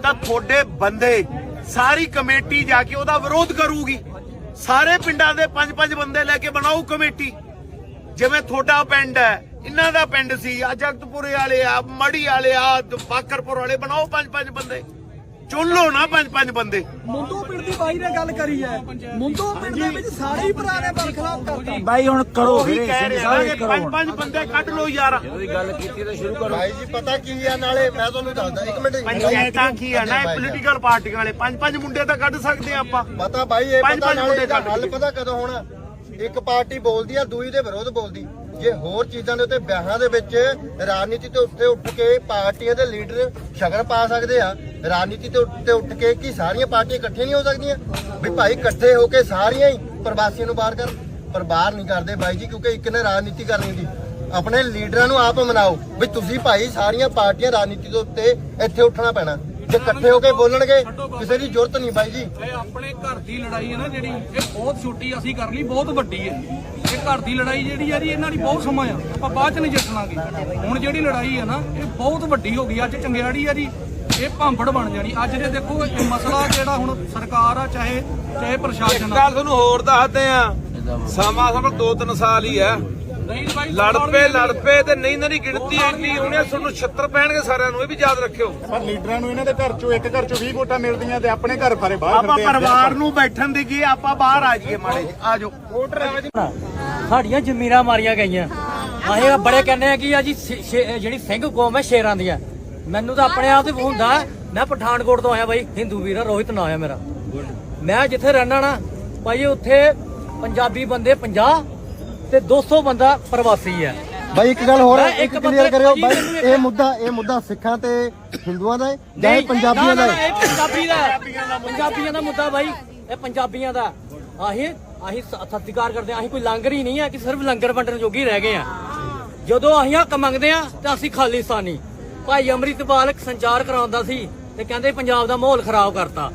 ਤਾਂ ਤੁਹਾਡੇ ਬੰਦੇ ਸਾਰੀ ਕਮੇਟੀ ਜਾ ਕੇ ਉਹਦਾ ਵਿਰੋਧ ਕਰੂਗੀ। ਸਾਰੇ ਪਿੰਡਾਂ ਦੇ ਪੰਜ ਪੰਜ ਬੰਦੇ ਲੈ ਕੇ ਬਣਾਓ ਕਮੇਟੀ। ਜਿਵੇਂ ਤੁਹਾਡਾ ਪਿੰਡ ਹੈ, ਇਹਨਾਂ ਦਾ ਪਿੰਡ ਸੀ, ਆ ਜਗਤਪੁਰੇ ਵਾਲੇ ਆ, ਮੜੀ ਵਾਲੇ ਆ, ਬਾਕਰਪੁਰ ਵਾਲੇ, ਬਣਾਓ ਪੰਜ ਪੰਜ ਬੰਦੇ। ਚੁਣ ਲਓ ਨਾ ਪੰਜ ਪੰਜ ਬੰਦੇ। ਮੁੰਡੂ ਪਿੰਡ ਦੀ ਬਾਈ ਨੇ ਗੱਲ ਕਰੀ ਹੈ। ਮੁੰਡੂ ਪਿੰਡ ਦੇ ਵਿੱਚ ਸਾਰੇ ਹੀ ਭਰਾ ਨੇ ਬਰਖਲਾਫ ਕਰਤਾ। ਬਾਈ ਹੁਣ ਕਰੋ ਉਹੀ ਵੀਰੇ ਕਹਿ ਸਿੰਘ ਰਿਹਾ ਸਾਹਿਬ ਕਿ ਕਰੋ। ਪੰਜ ਹੁਣ। ਪੰਜ ਬੰਦੇ ਕੱਢ ਲਓ ਯਾਰ। ਗੱਲ ਕੀਤੀ ਤਾਂ ਸ਼ੁਰੂ ਕਰੋ। ਭਾਈ ਜੀ ਪਤਾ ਕੀ ਆ? ਨਾਲੇ ਮੈਂ ਤੁਹਾਨੂੰ ਦੱਸਦਾ ਇੱਕ ਮਿੰਟ। ਪੰਚਾਇਤਾਂ ਕੀ ਆ? ਨਾ ਭਾਈ। ਪੋਲੀਟੀਕਲ ਪਾਰਟੀਆਂ ਵਾਲੇ। ਪੰਜ ਪੰਜ ਮੁੰਡੇ ਤਾਂ ਕੱਢ ਸਕਦੇ ਆ ਆਪਾਂ। ਪਤਾ ਬਾਈ ਇਹ ਪੰਜ- ਪਤਾ ਪੰਜ ਨਾਲੇ ਮੁੰਡੇ ਇਹਦਾ ਕੱਢ ਹੱਲ ਲਈਏ। ਪਤਾ ਕਦੋਂ ਹੋਣਾ? ਇੱਕ ਪਾਰਟੀ ਬੋਲਦੀ ਆ ਦੂਈ ਦੇ ਵਿਰੋਧ ਬੋਲਦੀ। ਜੇ ਹੋਰ ਚੀਜ਼ਾਂ ਦੇ ਉੱਤੇ ਵਿਆਹਾਂ ਦੇ ਵਿੱਚ ਰਾਜਨੀਤੀ ਤੇ ਉੱਤੇ ਉੱਠ ਕੇ ਪਾਰਟੀਆਂ ਦੇ ਲੀਡਰ ਸ਼ਗਨ ਪਾ ਸਕਦੇ ਆ, ਰਾਜਨੀਤੀ ਤੇ ਉੱਤੇ ਉੱਠ ਕੇ ਕੀ ਸਾਰੀਆਂ ਪਾਰਟੀਆਂ ਇਕੱਠੀਆਂ ਨਹੀਂ ਹੋ ਸਕਦੀਆਂ? ਵੀ ਭਾਈ ਇਕੱਠੇ ਹੋ ਕੇ ਸਾਰੀਆਂ ਹੀ ਪ੍ਰਵਾਸੀਆਂ ਨੂੰ ਬਾਹਰ ਕਰ ਪਰ ਬਾਹਰ ਨਹੀਂ ਕਰਦੇ ਬਾਈ ਜੀ, ਕਿਉਂਕਿ ਇੱਕ ਨੇ ਰਾਜਨੀਤੀ ਕਰਨੀ ਦੀ ਆਪਣੇ ਲੀਡਰਾਂ ਨੂੰ ਆਪ ਮਨਾਓ ਵੀ ਤੁਸੀਂ ਭਾਈ ਸਾਰੀਆਂ ਪਾਰਟੀਆਂ ਰਾਜਨੀਤੀ ਦੇ ਉੱਤੇ ਇੱਥੇ ਉੱਠਣਾ ਪੈਣਾ। ਜੇ ਇਕੱਠੇ ਹੋ ਕੇ ਬੋਲਣਗੇ, ਕਿਸੇ ਦੀ ਜ਼ਰੂਰਤ ਨਹੀਂ ਬਾਈ ਜੀ। ਇਹ ਆਪਣੇ ਘਰ ਦੀ ਲੜਾਈ ਹੈ ਨਾ ਜਿਹੜੀ, ਇਹ ਬਹੁਤ ਛੋਟੀ ਅਸੀਂ ਕਰ ਲਈ, ਬਹੁਤ ਵੱਡੀ ਹੈ। ਇਹ ਘਰ ਦੀ ਲੜਾਈ ਜਿਹੜੀ ਹੈ ਜੀ ਇਹਨਾਂ ਦੀ ਬਹੁਤ ਸਮਾਂ ਆ। ਆਪਾਂ ਬਾਅਦ ਚ ਨਹੀਂ ਜਿੱਤਣਾਗੇ। ਹੁਣ ਜਿਹੜੀ ਲੜਾਈ ਹੈ ਨਾ ਇਹ ਬਹੁਤ ਵੱਡੀ ਹੋ ਗਈ। ਅੱਜ ਚੰਗਿਆੜੀ ਆ ਜੀ ਇਹ ਭਾਂਬੜ ਬਣ ਜਾਣੀ। ਅੱਜ ਦੇ ਦੇਖੋ ਇਹ ਮਸਲਾ ਜਿਹੜਾ ਹੁਣ ਸਰਕਾਰ ਆ ਚਾਹੇ ਚਾਹੇ ਪ੍ਰਸ਼ਾਸਨ ਆ। ਗੱਲ ਤੁਹਾਨੂੰ ਹੋਰ ਦੱਸਦੇ ਆ ਸਮਾਂ ਸਮਾਂ ਦੋ ਤਿੰਨ ਸਾਲ ਹੀ ਆ। ਨਹੀਂ ਲੜ ਪਏ ਲੜ ਪਏ ਤੇ ਨਹੀਂ ਇਹਨਾਂ ਦੀ ਗਿਣਤੀ ਇੰਨੀ ਹੋਣੀ ਆ, ਤੁਹਾਨੂੰ 76 ਪੈਣਗੇ ਸਾਰਿਆਂ ਨੂੰ ਇਹ ਵੀ ਯਾਦ ਰੱਖਿਓ। ਪਰ ਲੀਡਰਾਂ ਨੂੰ ਇਹਨਾਂ ਦੇ ਘਰ ਚੋਂ ਇੱਕ ਘਰ ਚੋਂ 20 ਵੋਟਾਂ ਮਿਲਦੀਆਂ ਤੇ ਆਪਣੇ ਘਰ ਫਾਰੇ ਬਾਹਰ ਆਪਾਂ ਫਿਰਦੇ ਆ। ਪਰਿਵਾਰ ਨੂੰ ਬੈਠਣ ਦੀ ਕੀ ਆਪਾਂ ਬਾਹਰ ਆ ਜਾਈਏ ਮਾੜੇ। ਆ ਜਾਓ। ਸਾਡੀਆਂ ਜ਼ਮੀਰਾਂ ਮਾਰੀਆਂ ਗਈਆਂ। ਅਸੀਂ ਬੜੇ ਕਹਿੰਦੇ ਆ ਕਿ ਆ ਜੀ ਜਿਹੜੀ ਸਿੰਘ ਕੌਮ ਹੈ ਸ਼ੇਰਾਂ ਦੀਆਂ। ਮੈਨੂੰ ਤਾਂ ਆਪਣੇ ਆਪ ਤੇ ਹੁੰਦਾ ਮੈਂ ਪਠਾਨਕੋਟ ਤੋਂ ਆਇਆ ਬਾਈ ਹਿੰਦੂ ਵੀਰ ਰੋਹਿਤ ਨਾਂ ਆ ਮੇਰਾ। ਮੈਂ ਜਿੱਥੇ ਰਹਿਣਾ ਨਾ ਭਾਈ ਉੱਥੇ ਪੰਜਾਬੀ ਬੰਦੇ 50 ਤੇ 200 ਬੰਦਾ ਪ੍ਰਵਾਸੀ ਹੈ। ਬਾਈ ਇੱਕ ਗੱਲ ਹੋਰ ਇੱਕ ਕਲੀਅਰ ਕਰਿਓ ਬਾਈ ਇਹ ਮੁੱਦਾ ਇਹ ਮੁੱਦਾ ਸਿੱਖਾਂ ਤੇ ਹਿੰਦੂਆਂ ਦਾ ਹੈ ਜਾਂ ਪੰਜਾਬੀਆਂ ਦਾ ਹੈ? ਇਹ ਪੰਜਾਬੀ ਦਾ ਹੈ। ਪੰਜਾਬੀਆਂ ਦਾ ਮੁੱਦਾ ਬਾਈ ਇਹ ਪੰਜਾਬੀਆਂ ਦਾ। ਆਹੀ ਅਸੀਂ ਸ- ਸਤਿਕਾਰ ਕਰਦੇ ਹਾਂ ਅਸੀਂ ਕੋਈ ਲੰਗਰ ਹੀ ਨਹੀਂ ਹੈ ਕਿ ਸਿਰਫ ਲੰਗਰ ਵੰਡਣ ਜੋਗੀ ਰਹਿ ਗਏ ਆ ਜਦੋਂ ਅਸੀਂ ਹੱਕ ਮੰਗਦੇ ਆ ਤਾਂ ਅਸੀਂ ਖਾਲਿਸਤਾਨੀ ਭਾਈ ਅੰਮ੍ਰਿਤਪਾਲ ਸੰਚਾਰ ਕਰਾਉਂਦਾ ਸੀ ਤੇ ਕਹਿੰਦੇ ਪੰਜਾਬ ਦਾ ਮਾਹੌਲ ਖਰਾਬ ਕਰਤਾ।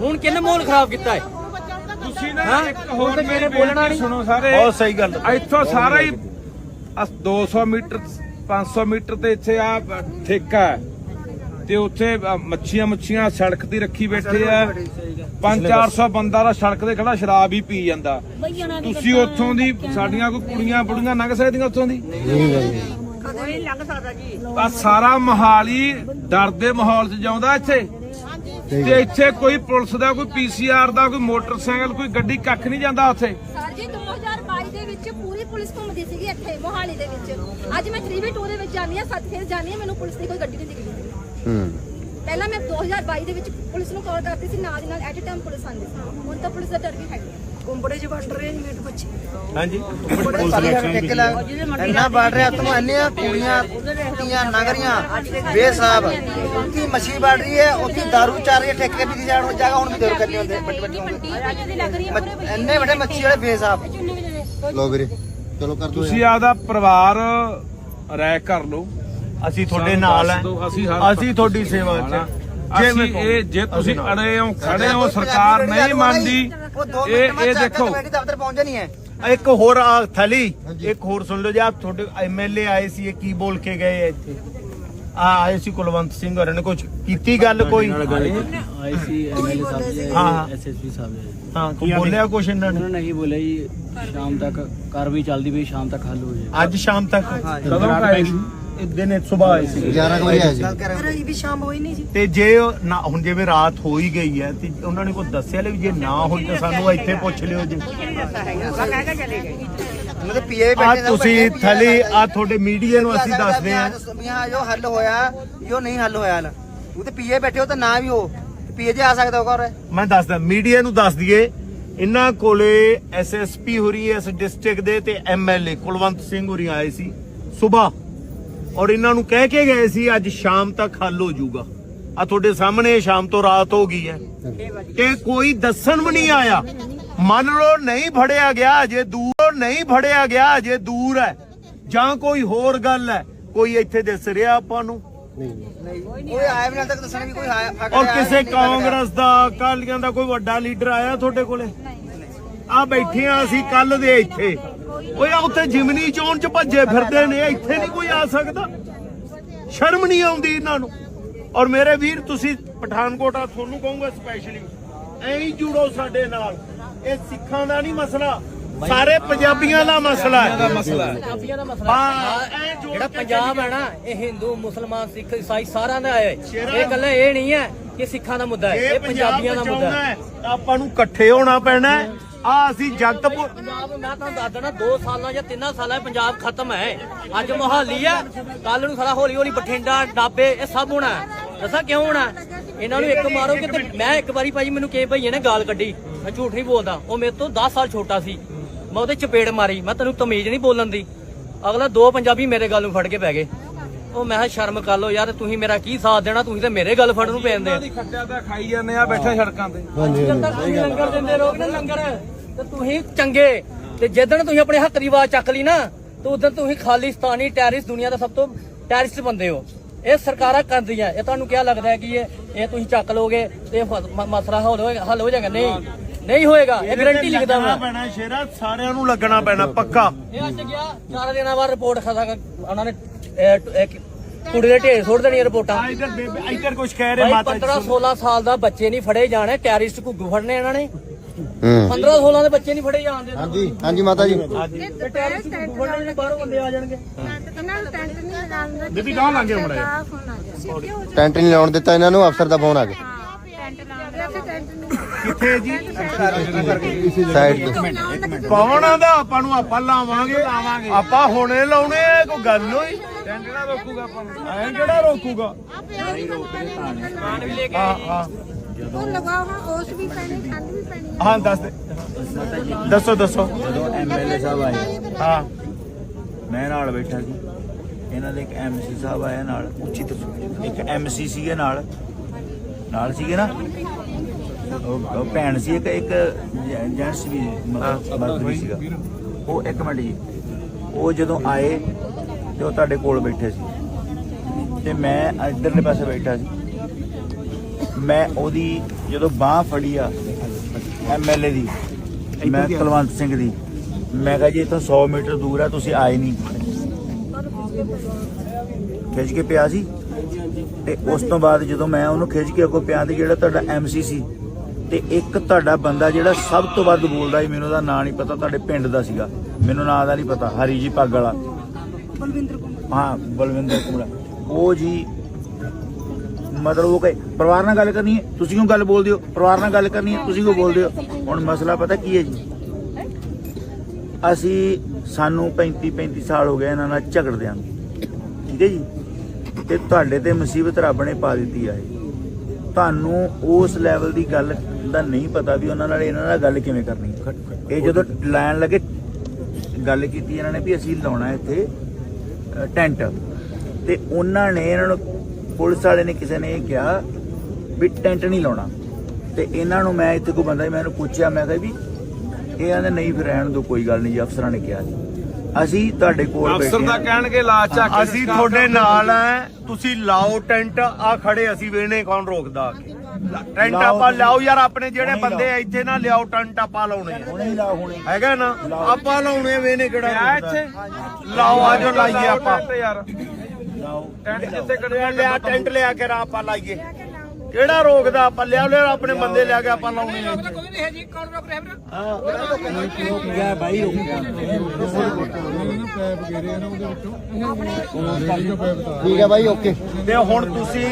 ਹੁਣ ਕਿਹਨੇ ਮਾਹੌਲ ਖਰਾਬ ਕੀਤਾ ਹੈ? ਤੁਸੀਂ ਨਾ? ਇੱਕ ਹੋਰ ਮੇਰੇ ਬੋਲਣਾ ਨਹੀਂ। ਸੁਣੋ ਸਾਰੇ। ਬਹੁਤ ਸਹੀ ਗੱਲ ਇੱਥੋਂ ਸਾਰਾ ਹੀ ਅਸ 200 ਮੀਟਰ 500 ਮੀਟਰ ਤੇ ਇੱਥੇ ਆ ਠੇਕਾ ਹੈ। ਤੇ ਉੱਥੇ ਅ, ਮੱਛੀਆਂ ਮੱਛੀਆਂ ਸੜਕ ਤੇ ਰੱਖੀ ਬੈਠੇ ਆ। 5-400 ਬੰਦਾ ਦਾ ਸੜਕ ਤੇ ਖੜਾ ਸ਼ਰਾਬ ਹੀ ਪੀ ਜਾਂਦਾ। ਤੁਸੀਂ ਉੱਥੋਂ ਦੀ ਸਾਡੀਆਂ ਕੋਈ ਕੁੜੀਆਂ ਬੁੜੀਆਂ ਲੰਘ ਸਕਦੀਆਂ ਉੱਥੋਂ ਦੀ? ਆ ਸਾਰਾ ਮਹਾਲੀ ਡਰ ਦੇ ਮਾਹੌਲ 'ਚ ਜਾਉਂਦਾ ਇੱਥੇ? ਤੇ ਇੱਥੇ ਕੋਈ ਪੁਲਿਸ ਦਾ ਕੋਈ ਪੀਸੀਆਰ ਦਾ ਕੋਈ ਮੋਟਰਸਾਈਕਲ ਕੋਈ ਗੱਡੀ ਕੱਖ ਨਹੀਂ ਜਾਂਦਾ ਉੱਥੇ? ਸਰ ਜੀ 2022 ਦੇ ਵਿੱਚ ਪੂਰੀ ਪੁਲਿਸ ਘੁੰਮਦੀ ਸੀਗੀ ਇੱਥੇ ਮੋਹਾਲੀ ਦੇ ਵਿੱਚ। ਅੱਜ ਮੈਂ 3v2 ਦੇ ਵਿੱਚ ਜਾਂਦੀ ਆ ਸੱਤ ਫੇਰ ਜਾਂਦੀ ਆ ਮੈਨੂੰ ਪੁਲਿਸ ਦੀ ਕੋਈ ਗੱਡੀ ਨਹੀਂ ਦਿਖਦੀ। ਹੂੰ ਪਹਿਲਾਂ ਮੈਂ 2022 ਦੇ ਵਿੱਚ ਪੁਲਿਸ ਨੂੰ ਕਾਲ ਕਰਦੀ ਸੀ ਨਾਲ ਦੀ ਨਾਲ ਐਟ ਟਾਈਮ ਪੁਲਿਸ ਆਉਂਦੀ ਸੀ ਹੁਣ ਤਾਂ ਪੁਲਿਸ ਦਾ ਡਰ ਵੀ ਹੈ ਕੁੰਬੜੇ ਚ ਵੰਡ ਰਹੇ ਨੇ ਮੇਰੇ ਬੱਚੇ ਹਾਂਜੀ ਇੰਨਾ ਬਾੜ ਰਿਹਾ ਤੁਮ ਇੰਨੀਆਂ ਕੁੜੀਆਂ ਕੁੜੀਆਂ ਨਗਰੀਆਂ ਬੇਸਾਬ ਉੱਥੇ ਮੱਛੀ ਬਾੜ ਰਹੀ ਹੈ ਉੱਥੇ ਦਾਰੂ ਚਾਰ ਰਹੀ ਹੈ ਠੇਕੇ ਦੀ ਜਾਣ ਹੋ ਜਾਗਾ ਹੁਣ ਵੀ ਦਰ ਕਰਨੀ ਹੁੰਦੇ ਵੱਡੇ ਵੱਡੇ ਹੁੰਦੇ ਇੰਨੇ ਵੱਡੇ ਮੱਛੀ ਵਾਲੇ ਬੇਸਾਬ ਲੋ ਵੀਰੇ ਚਲੋ ਕਰ ਦੋ ਤੁਸੀਂ ਆਪਦਾ ਪਰਿਵਾਰ ਰਾਇ ਕਰ ਲਓ ਅਸੀਂ ਤੁਹਾਡੇ ਨਾਲ ਹੈ। ਅਸੀਂ ਤੁਹਾਡੀ ਸੇਵਾ ਹਾਂ। 'ਚ ਅਸੀਂ ਇਹ ਜੇ ਤੁਸੀਂ ਅੜੇ ਹੋ ਖੜੇ ਹੋ ਸਰਕਾਰ ਨਹੀਂ ਮੰਨਦੀ। ਇਹ ਇਹ ਦੇਖੋ। ਕਮੇਟੀ ਦਫ਼ਤਰ ਪਹੁੰਚੇ ਨਹੀਂ ਹੈ। ਇੱਕ ਹੋਰ ਆ, ਥਲੀ ਇੱਕ ਹੋਰ ਸੁਣ ਲਓ ਜੀ ਆਪ ਤੁਹਾਡੇ ਐਮਐਲਏ ਆਏ ਸੀ ਇਹ ਕੀ ਬੋਲ ਕੇ ਗਏ ਇੱਥੇ? ਆ ਆਏ ਸੀ ਕੁਲਵੰਤ ਸਿੰਘ ਹੋਰਾਂ ਨੇ ਕੁਝ ਕੀਤੀ ਗੱਲ ਕੋਈ? ਆਈ ਸੀ ਐਮਐਲਏ ਸਾਹਿਬ ਹਾਂ। ਐਸਐਸਪੀ ਸਾਹਿਬ ਹਾਂ ਕੋਈ ਬੋਲਿਆ ਕੁਝ ਇਹਨਾਂ ਨੇ? ਨੇ ਹੀ ਬੋਲਿਆ ਜੀ ਸ਼ਾਮ ਤੱਕ ਕਾਰਵਾਈ ਚੱਲਦੀ ਪਈ ਸ਼ਾਮ ਤੱਕ ਹੱਲ ਹੋ ਜਾਏ ਅੱਜ ਸ਼ਾਮ ਤੱਕ? ਕਦੋਂ ਆਏ ਦਿਨੇ ਸਵੇਰ ਆਏ ਸੀ। 11 ਵਜੇ ਆਏ ਸੀ। ਅਰੇ ਇਹ ਵੀ ਸ਼ਾਮ ਹੋਈ ਨਹੀਂ ਜੀ ਤੇ ਜੇ ਉਹ ਨਾ ਹੁਣ ਜਿਵੇਂ ਰਾਤ ਹੋ ਹੀ ਗਈ ਹੈ ਤੇ ਉਹਨਾਂ ਨੇ ਕੋਈ ਦੱਸਿਆ ਲੈ ਵੀ ਜੇ ਨਾ ਹੋਈ ਤਾਂ ਸਾਨੂੰ ਇੱਥੇ ਪੁੱਛ ਲਿਓ ਜੀ। ਮਤਲਬ ਪੀਏ ਆ ਤੁਸੀਂ ਥਲੇ ਆ ਤੁਹਾਡੇ ਮੀਡੀਆ ਨੂੰ ਅਸੀਂ ਦੱਸਦੇ ਆ ਆ ਜੋ ਹੱਲ ਹੋਇਆ ਜੋ ਨਹੀਂ ਹੱਲ ਹੋਇਆ ਹਲ ਉਹ ਤੇ ਪੀਏ ਬੈਠੇ ਹੋ ਤਾਂ ਨਾ ਵੀ ਹੋ ਪੀਏ ਜੇ ਆ ਸਕਦਾ ਹੋਗਾ ਔਰ ਮੈਂ ਦੱਸਦਾ ਮੀਡੀਆ ਨੂੰ ਦੱਸ ਦਈਏ ਇਹਨਾਂ ਕੋਲੇ ਐਸਐਸਪੀ ਹੋਰੀ ਇਸ ਡਿਸਟ੍ਰਿਕਟ ਦੇ ਤੇ ਐਮਐਲਏ ਕੁਲਵੰਤ ਸਿੰਘ ਹੋਰੀ ਆਏ ਸੀ। ਸਵੇਰ ਔਰ ਇਹਨਾਂ ਨੂੰ ਕਹਿ ਕੇ ਗਏ ਸੀ ਅੱਜ ਸ਼ਾਮ ਤੱਕ ਹੱਲ ਹੋ ਜਾਊਗਾ। ਆ ਤੁਹਾਡੇ ਸਾਹਮਣੇ ਸ਼ਾਮ ਤੋਂ ਰਾਤ ਹੋ ਗਈ ਹੈ। ਤੇ ਕੋਈ ਦੱਸਣ ਵੀ ਨਹੀਂ ਆਇਆ। ਮੰਨ ਲਓ ਨਹੀਂ ਫੜਿਆ ਗਿਆ ਜੇ ਦੂਰ ਨਹੀਂ ਫੜਿਆ ਗਿਆ ਜੇ ਦੂਰ ਹੈ। ਜਾਂ ਕੋਈ ਹੋਰ ਗੱਲ ਹੈ ਕੋਈ ਇੱਥੇ ਦਿਸ ਰਿਹਾ ਆਪਾਂ ਨੂੰ? ਔਰ ਕਿਸੇ। ਕਾਂਗਰਸ ਦਾ ਅਕਾਲੀਆਂ ਦਾ ਕੋਈ ਵੱਡਾ ਲੀਡਰ ਆਇਆ ਤੁਹਾਡੇ ਕੋਲੇ? ਆ ਬੈਠੇ ਆ ਅਸੀਂ ਕੱਲ ਦੇ ਇੱਥੇ। ਓਏ ਆ ਉੱਥੇ ਜਿਮਨੀ ਚੋਣ ਚ ਭੱਜੇ ਫਿਰਦੇ ਨੇ ਇੱਥੇ ਨਹੀਂ ਕੋਈ ਆ ਸਕਦਾ। ਸ਼ਰਮ ਨਹੀਂ ਆਉਂਦੀ ਇਹਨਾਂ ਨੂੰ। ਔਰ ਮੇਰੇ ਵੀਰ ਤੁਸੀਂ ਪਠਾਨਕੋਟ ਆ ਤੁਹਾਨੂੰ ਕਹੂੰਗਾ ਸਪੈਸ਼ਲੀ ਐਂ ਹੀ ਜੁੜੋ ਸਾਡੇ ਨਾਲ। ਇਹ ਸਿੱਖਾਂ ਦਾ ਨਹੀਂ ਮਸਲਾ ਸਾਰੇ ਪੰਜਾਬੀਆਂ ਦਾ ਮਸਲਾ ਹੈ। ਪੰਜਾਬੀਆਂ ਦਾ ਮਸਲਾ ਹਾਂ, ਜਿਹੜਾ ਪੰਜਾਬ ਹੈ ਨਾ ਇਹ ਹਿੰਦੂ ਮੁਸਲਮਾਨ ਸਿੱਖ ਇਸਾਈ ਸਾਰਿਆਂ ਦਾ ਹੈ। ਇਹ ਗੱਲੇ ਇਹ ਨਹੀਂ ਹੈ ਕਿ ਸਿੱਖਾਂ ਦਾ ਮੁੱਦਾ ਹੈ ਇਹ ਪੰਜਾਬੀਆਂ ਦਾ ਮੁੱਦਾ ਹੈ। ਆਪਾਂ ਨੂੰ ਇਕੱਠੇ ਹੋਣਾ ਪੈਣਾ ਹੈ। ਆ ਅਸੀਂ ਜਗਤਪੁਰ ਪੰਜਾਬ, ਮੈਂ ਤੁਹਾਨੂੰ ਦੱਸ ਦੇਣਾ 2 ਸਾਲਾਂ ਜਾਂ 3 ਸਾਲਾਂ ਪੰਜਾਬ ਖਤਮ ਹੈ। ਅੱਜ ਮੋਹਾਲੀ ਹੈ ਕੱਲ ਨੂੰ ਸਾਰਾ ਹੌਲੀ ਹੌਲੀ ਬਠਿੰਡਾ, ਡਾਬੇ, ਇਹ ਸਭ ਹੋਣਾ ਹੈ। ਦੱਸਾਂ ਕਿਉਂ ਹੋਣਾ ਇਹਨਾਂ ਨੂੰ ਇੱਕ ਮਾਰੋਗੇ ਤੇ ਮੈਂ ਇੱਕ ਵਾਰੀ ਭਾਜੀ ਮੈਨੂੰ ਕੇ ਭਈਏ ਨੇ ਗਾਲ ਕੱਢੀ। ਮੈਂ ਝੂਠ ਨਹੀਂ ਬੋਲਦਾ। ਉਹ ਮੇਰੇ ਤੋਂ 10 ਸਾਲ ਛੋਟਾ ਸੀ। ਮੈਂ ਉਹਦੇ ਚਪੇੜ ਮਾਰੀ। ਮੈਂ ਤੈਨੂੰ ਤਮੀਜ਼ ਨਹੀਂ ਬੋਲਣ ਦੀ। ਅਗਲਾ ਦੋ ਪੰਜਾਬੀ ਮੇਰੇ ਗੱਲ ਨੂੰ ਫੜ ਕੇ ਪੈ ਗਏ। ਉਹ ਮੈਂ ਕਿਹਾ ਸ਼ਰਮ ਕਰ ਲਓ ਯਾਰ ਤੁਸੀਂ ਮੇਰਾ ਕੀ ਸਾਥ ਦੇਣਾ? ਤੁਸੀਂ ਤੇ ਮੇਰੇ ਗੱਲ ਫੜਨ ਨੂੰ ਪੈਂਦੇ ਆ। ਖੱਟਿਆ ਤਾਂ ਖਾਈ ਜਾਂਦੇ ਆ ਬੈਠੇ ਸੜਕਾਂ ਤੇ। ਜਦੋਂ ਤੁਸੀਂ ਲੰਗਰ ਦਿੰਦੇ ਰਹੋਗੇ ਨਾ ਲੰਗਰ ਤੇ ਤੁਸੀਂ ਚੰਗੇ। ਤੇ ਜਿੱਦਣ ਤੁਸੀਂ ਆਪਣੇ ਹੱਕ ਦੀ ਆਵਾਜ਼ ਚੱਕ ਲਈ ਨਾ ਤੇ ਉਦੋਂ ਤੁਸੀਂ ਖਾਲਿਸਤਾਨੀ ਟੈਰਿਸਟ ਦੁਨੀਆ ਦਾ ਸਭ ਤੋਂ ਟੈਰਿਸਟ ਬੰਦੇ ਹੋ। ਇਹ ਸਰਕਾਰਾਂ ਕਰਦੀਆਂ ਇਹ ਤੁਹਾਨੂੰ ਕੀ ਲੱਗਦਾ ਹੈ ਕਿ ਇਹ ਇਹ ਤੁਸੀਂ ਚੱਕ ਲੋਗੇ ਤੇ ਮਸਲਾ ਹੱਲ ਹੋਏਗਾ ਹੱਲ ਹੋ ਜਾਏਗਾ? ਨਹੀਂ। ਨਹੀਂ ਹੋਏਗਾ। ਇਹ ਗਰੰਟੀ ਲਿਖਦਾ ਮੈਂ। ਪੈਣਾ ਸ਼ੇਰਾ ਸਾਰਿਆਂ ਨੂੰ ਲੱਗਣਾ ਪੈਣਾ ਪੱਕਾ। ਇਹ ਅੱਜ ਗਿਆ ਚਾਰ ਦਿਨਾਂ ਬਾਅਦ ਰਿਪੋਰਟ ਖਸਾ ਉਹਨਾਂ ਨੇ ਕੁੜੀ ਦੇ ਢੇਰ ਸੁੱਟ ਦੇਣੀ ਰਿਪੋਰਟਾਂ। ਆ ਇਧਰ ਬੇਬੇ ਇਧਰ ਕੁਝ ਕਹਿ ਰਹੇ ਮਾਤਾ 15 ਜੀ 16 ਸਾਲ ਦਾ ਬੱਚੇ ਨਹੀਂ ਫੜੇ ਜਾਣੇ ਟੈਰਿਸਟ ਘੁੱਗੂ ਫੜਨੇ ਇਹਨਾਂ ਨੇ। ਹੂੰ। 15 16 ਦੇ ਬੱਚੇ ਨਹੀਂ ਫੜੇ ਜਾਣਦੇ ਹਾਂਜੀ ਹਾਂਜੀ ਮਾਤਾ ਜੀ। ਟੈਰਿਸਟ ਘੁੱਗੂ ਫੜਨੇ ਨੇ ਬਾਹਰੋਂ ਬੰਦੇ ਆ ਜਾਣਗੇ। ਬੀਬੀ ਗਾਂ ਲੰਘੇ ਮੜਾ ਟੈਂਟ ਨਹੀਂ ਲਾਉਣ ਦਿੱਤਾ ਇਹਨਾਂ ਨੂੰ ਅਫਸਰ ਦਾ ਫੋਨ ਆ ਗਿਆ। ਕਿੱਥੇ ਜੀ? ਸਾਈਡ ਤੋਂ। ਕੌਣ ਆਂਦਾ ਆਪਾਂ ਨੂੰ ਆਪਾਂ ਲਾਵਾਂਗੇ। ਆਪਾਂ ਹੁਣੇ ਲਾਉਣੇ ਆ ਕੋਈ ਗੱਲ ਹੋਈ? ਟੈਂਟਣਾ ਰੋਕੂਗਾ ਆਪਾਂ ਨੂੰ? ਐਂ ਕਿਹੜਾ ਰੋਕੂਗਾ? ਹਾਂ ਹਾਂ। ਉਹ ਲਗਾਓ ਹਾਂ ਉਸ ਵੀ ਪੈਣੀ ਠੰਡ ਵੀ ਪੈਣੀ ਹਾਂ ਦੱਸ ਦੇ। ਦੱਸੋ ਦੱਸੋ। ਜਦੋਂ ਐਮਐਲਏ ਸਾਹਿਬ ਆਏ ਹਾਂ। ਮੈਂ ਨਾਲ ਬੈਠਾ ਸੀ। ਇਹਨਾਂ ਦੇ ਇੱਕ ਐਮਸੀ ਸਾਹਿਬ ਆਇਆ ਨਾਲ। ਉੱਚੀ ਤੋਂ ਇੱਕ ਐਮਸੀ ਸੀਗੇ ਨਾਲ। ਨਾਲ ਸੀਗੇ ਨਾ? ਉਹ ਭੈਣ ਸੀ ਇੱਕ ਇੱਕ ਜੈਂਟਸ ਵੀ ਮਤਲਬ ਮਰਦ ਵੀ ਸੀਗਾ। ਉਹ ਇੱਕ ਮਿੰਟ ਜੀ। ਉਹ ਜਦੋਂ ਆਏ ਤੇ ਉਹ ਤੁਹਾਡੇ ਕੋਲ ਬੈਠੇ ਸੀ। ਤੇ ਮੈਂ ਇੱਧਰਲੇ ਪਾਸੇ ਬੈਠਾ ਸੀ। ਮੈਂ ਉਹਦੀ ਜਦੋਂ ਬਾਹ ਫੜੀ ਆ ਐਮਐਲਏ ਦੀ ਮੈਂ ਕੁਲਵੰਤ ਸਿੰਘ ਦੀ ਮੈਂ ਕਿਹਾ ਜੀ ਇੱਥੋਂ 100 ਮੀਟਰ ਦੂਰ ਆ ਤੁਸੀਂ ਆਏ ਨਹੀਂ। ਖਿੱਚ ਕੇ ਪਿਆ ਸੀ। ਤੇ ਉਸ ਤੋਂ ਬਾਅਦ ਜਦੋਂ ਮੈਂ ਉਹਨੂੰ ਖਿੱਚ ਕੇ ਅੱਗੋਂ ਪਿਆ ਤੇ ਜਿਹੜਾ ਤੁਹਾਡਾ ਐਮਸੀ ਸੀ ਤੇ ਇੱਕ ਤੁਹਾਡਾ ਬੰਦਾ ਜਿਹੜਾ ਸਭ ਤੋਂ ਵੱਧ ਬੋਲਦਾ ਸੀ ਮੈਨੂੰ ਉਹਦਾ ਨਾਂ ਨਹੀਂ ਪਤਾ ਤੁਹਾਡੇ ਪਿੰਡ ਦਾ ਸੀਗਾ। ਮੈਨੂੰ ਨਾਂ ਦਾ ਨਹੀਂ ਪਤਾ ਹਰੀ ਜੀ ਪੱਗ ਵਾਲਾ। ਬਲਵਿੰਦਰ ਕੁਮਾਰ। ਹਾਂ ਬਲਵਿੰਦਰ ਕੁਮੜਾ ਉਹ ਜੀ ਮਤਲਬ ਉਹ ਕਹੇ ਪਰਿਵਾਰ ਨਾਲ ਗੱਲ ਕਰਨੀ ਹੈ? ਤੁਸੀਂ ਕਿਉਂ ਗੱਲ ਬੋਲਦੇ ਹੋ? ਪਰਿਵਾਰ ਨਾਲ ਗੱਲ ਕਰਨੀ ਹੈ? ਤੁਸੀਂ ਕਿਉਂ ਬੋਲਦੇ ਹੋ? ਹੁਣ ਮਸਲਾ ਪਤਾ ਕੀ ਹੈ ਜੀ? ਅਸੀਂ ਸਾਨੂੰ 35 35 ਸਾਲ ਹੋ ਗਏ ਇਹਨਾਂ ਨਾਲ ਝਗੜਦਿਆਂ ਠੀਕ ਹੈ ਜੀ? ਤੇ ਤੁਹਾਡੇ ਤੇ ਮੁਸੀਬਤ ਰੱਬ ਨੇ ਪਾ ਦਿੱਤੀ ਆ ਤੁਹਾਨੂੰ ਉਸ ਲੈਵਲ ਦੀ ਗੱਲ ਦਾ ਨਹੀਂ ਪਤਾ ਵੀ ਉਹਨਾਂ ਨਾਲ ਇਹਨਾਂ ਨਾਲ ਗੱਲ ਕਿਵੇਂ ਕਰਨੀ। ਹੈ। ਇਹ ਜਦੋਂ ਲੈਣ ਲੱਗੇ ਗੱਲ ਕੀਤੀ ਇਹਨਾਂ ਨੇ ਵੀ ਅਸੀਂ ਲਾਉਣਾ ਇੱਥੇ ਟੈਂਟ। ਤੇ ਉਹਨਾਂ ਨੇ ਇਹਨਾਂ ਨੂੰ ਪੁਲਿਸ ਵਾਲੇ ਨੇ ਕਿਸੇ ਨੇ ਇਹ ਕਿਹਾ ਵੀ ਟੈਂਟ ਨਹੀਂ ਲਾਉਣਾ। ਤੇ ਇਹਨਾਂ ਨੂੰ ਮੈਂ ਇੱਥੇ ਕੋਈ ਬੰਦਾ ਸੀ, ਮੈਂ ਇਹਨੂੰ ਪੁੱਛਿਆ ਮੈਂ ਕਿਹਾ ਵੀ ਇਹ ਆਂਦੇ ਨਹੀਂ ਫਿਰ ਰਹਿਣ ਦੋ ਕੋਈ ਗੱਲ ਨਹੀਂ। ਜੀ ਅਫਸਰਾਂ ਨੇ ਕਿਹਾ ਜੀ ਅਸੀਂ ਤੁਹਾਡੇ ਕੋਲ ਅਫਸਰ ਬੈਠੇ ਦਾ ਹਾਂ। ਕਹਿਣਗੇ ਲਾ ਚੱਕ ਕੇ ਅਸੀਂ ਤੁਹਾਡੇ ਨਾਲ ਆ ਤੁਸੀਂ ਲਾਓ ਟੈਂਟ ਆ ਖੜੇ ਅਸੀਂ ਵੇਨੇ ਕੌਣ ਰੋਕਦਾ ਆ ਕੇ। ਟੈਂਟ ਆਪਾਂ। ਲਾਓ ਯਾਰ ਆਪਣੇ ਜਿਹੜੇ ਬੰਦੇ ਆ ਇੱਥੇ ਨਾ ਲਿਆਓ ਟੈਂਟ ਆਪਾਂ ਲਾਉਣੇ ਆ। ਹੈਗਾ ਨਾ? ਆਪਾਂ ਲਾਉਣੇ ਵੇਨੇ ਕਿਹੜਾ ਆ ਰੋਕਦਾ? ਇੱਥੇ? ਲਾਓ ਆਜੋ ਲਾਈਏ ਆਪਾਂ। ਟੈਂਟ ਯਾਰ। ਲਾਓ। ਟੈਂਟ ਜਿੱਥੇ ਲਿਆ ਕੱਢਿਆ? ਲਿਆ ਟੈਂਟ ਲਿਆ ਕੇ ਰਾ ਆਪਾਂ ਲਾਈਏ। ਕਿਹੜਾ ਰੋਕਦਾ ਆਪਾਂ ਲਿਆ ਲਿਆ ਆਪਣੇ ਬੰਦੇ ਲਿਆ ਕੇ ਆਪਾਂ ਲਾਉਣੇ ਆ ਕੋਈ ਨਹੀਂ ਹੈ ਜੀ ਕੌਣ ਰੋਕ ਰਿਹਾ ਠੀਕ ਹੈ ਬਾਈ ਓਕੇ। ਤੇ ਹੁਣ ਤੁਸੀਂ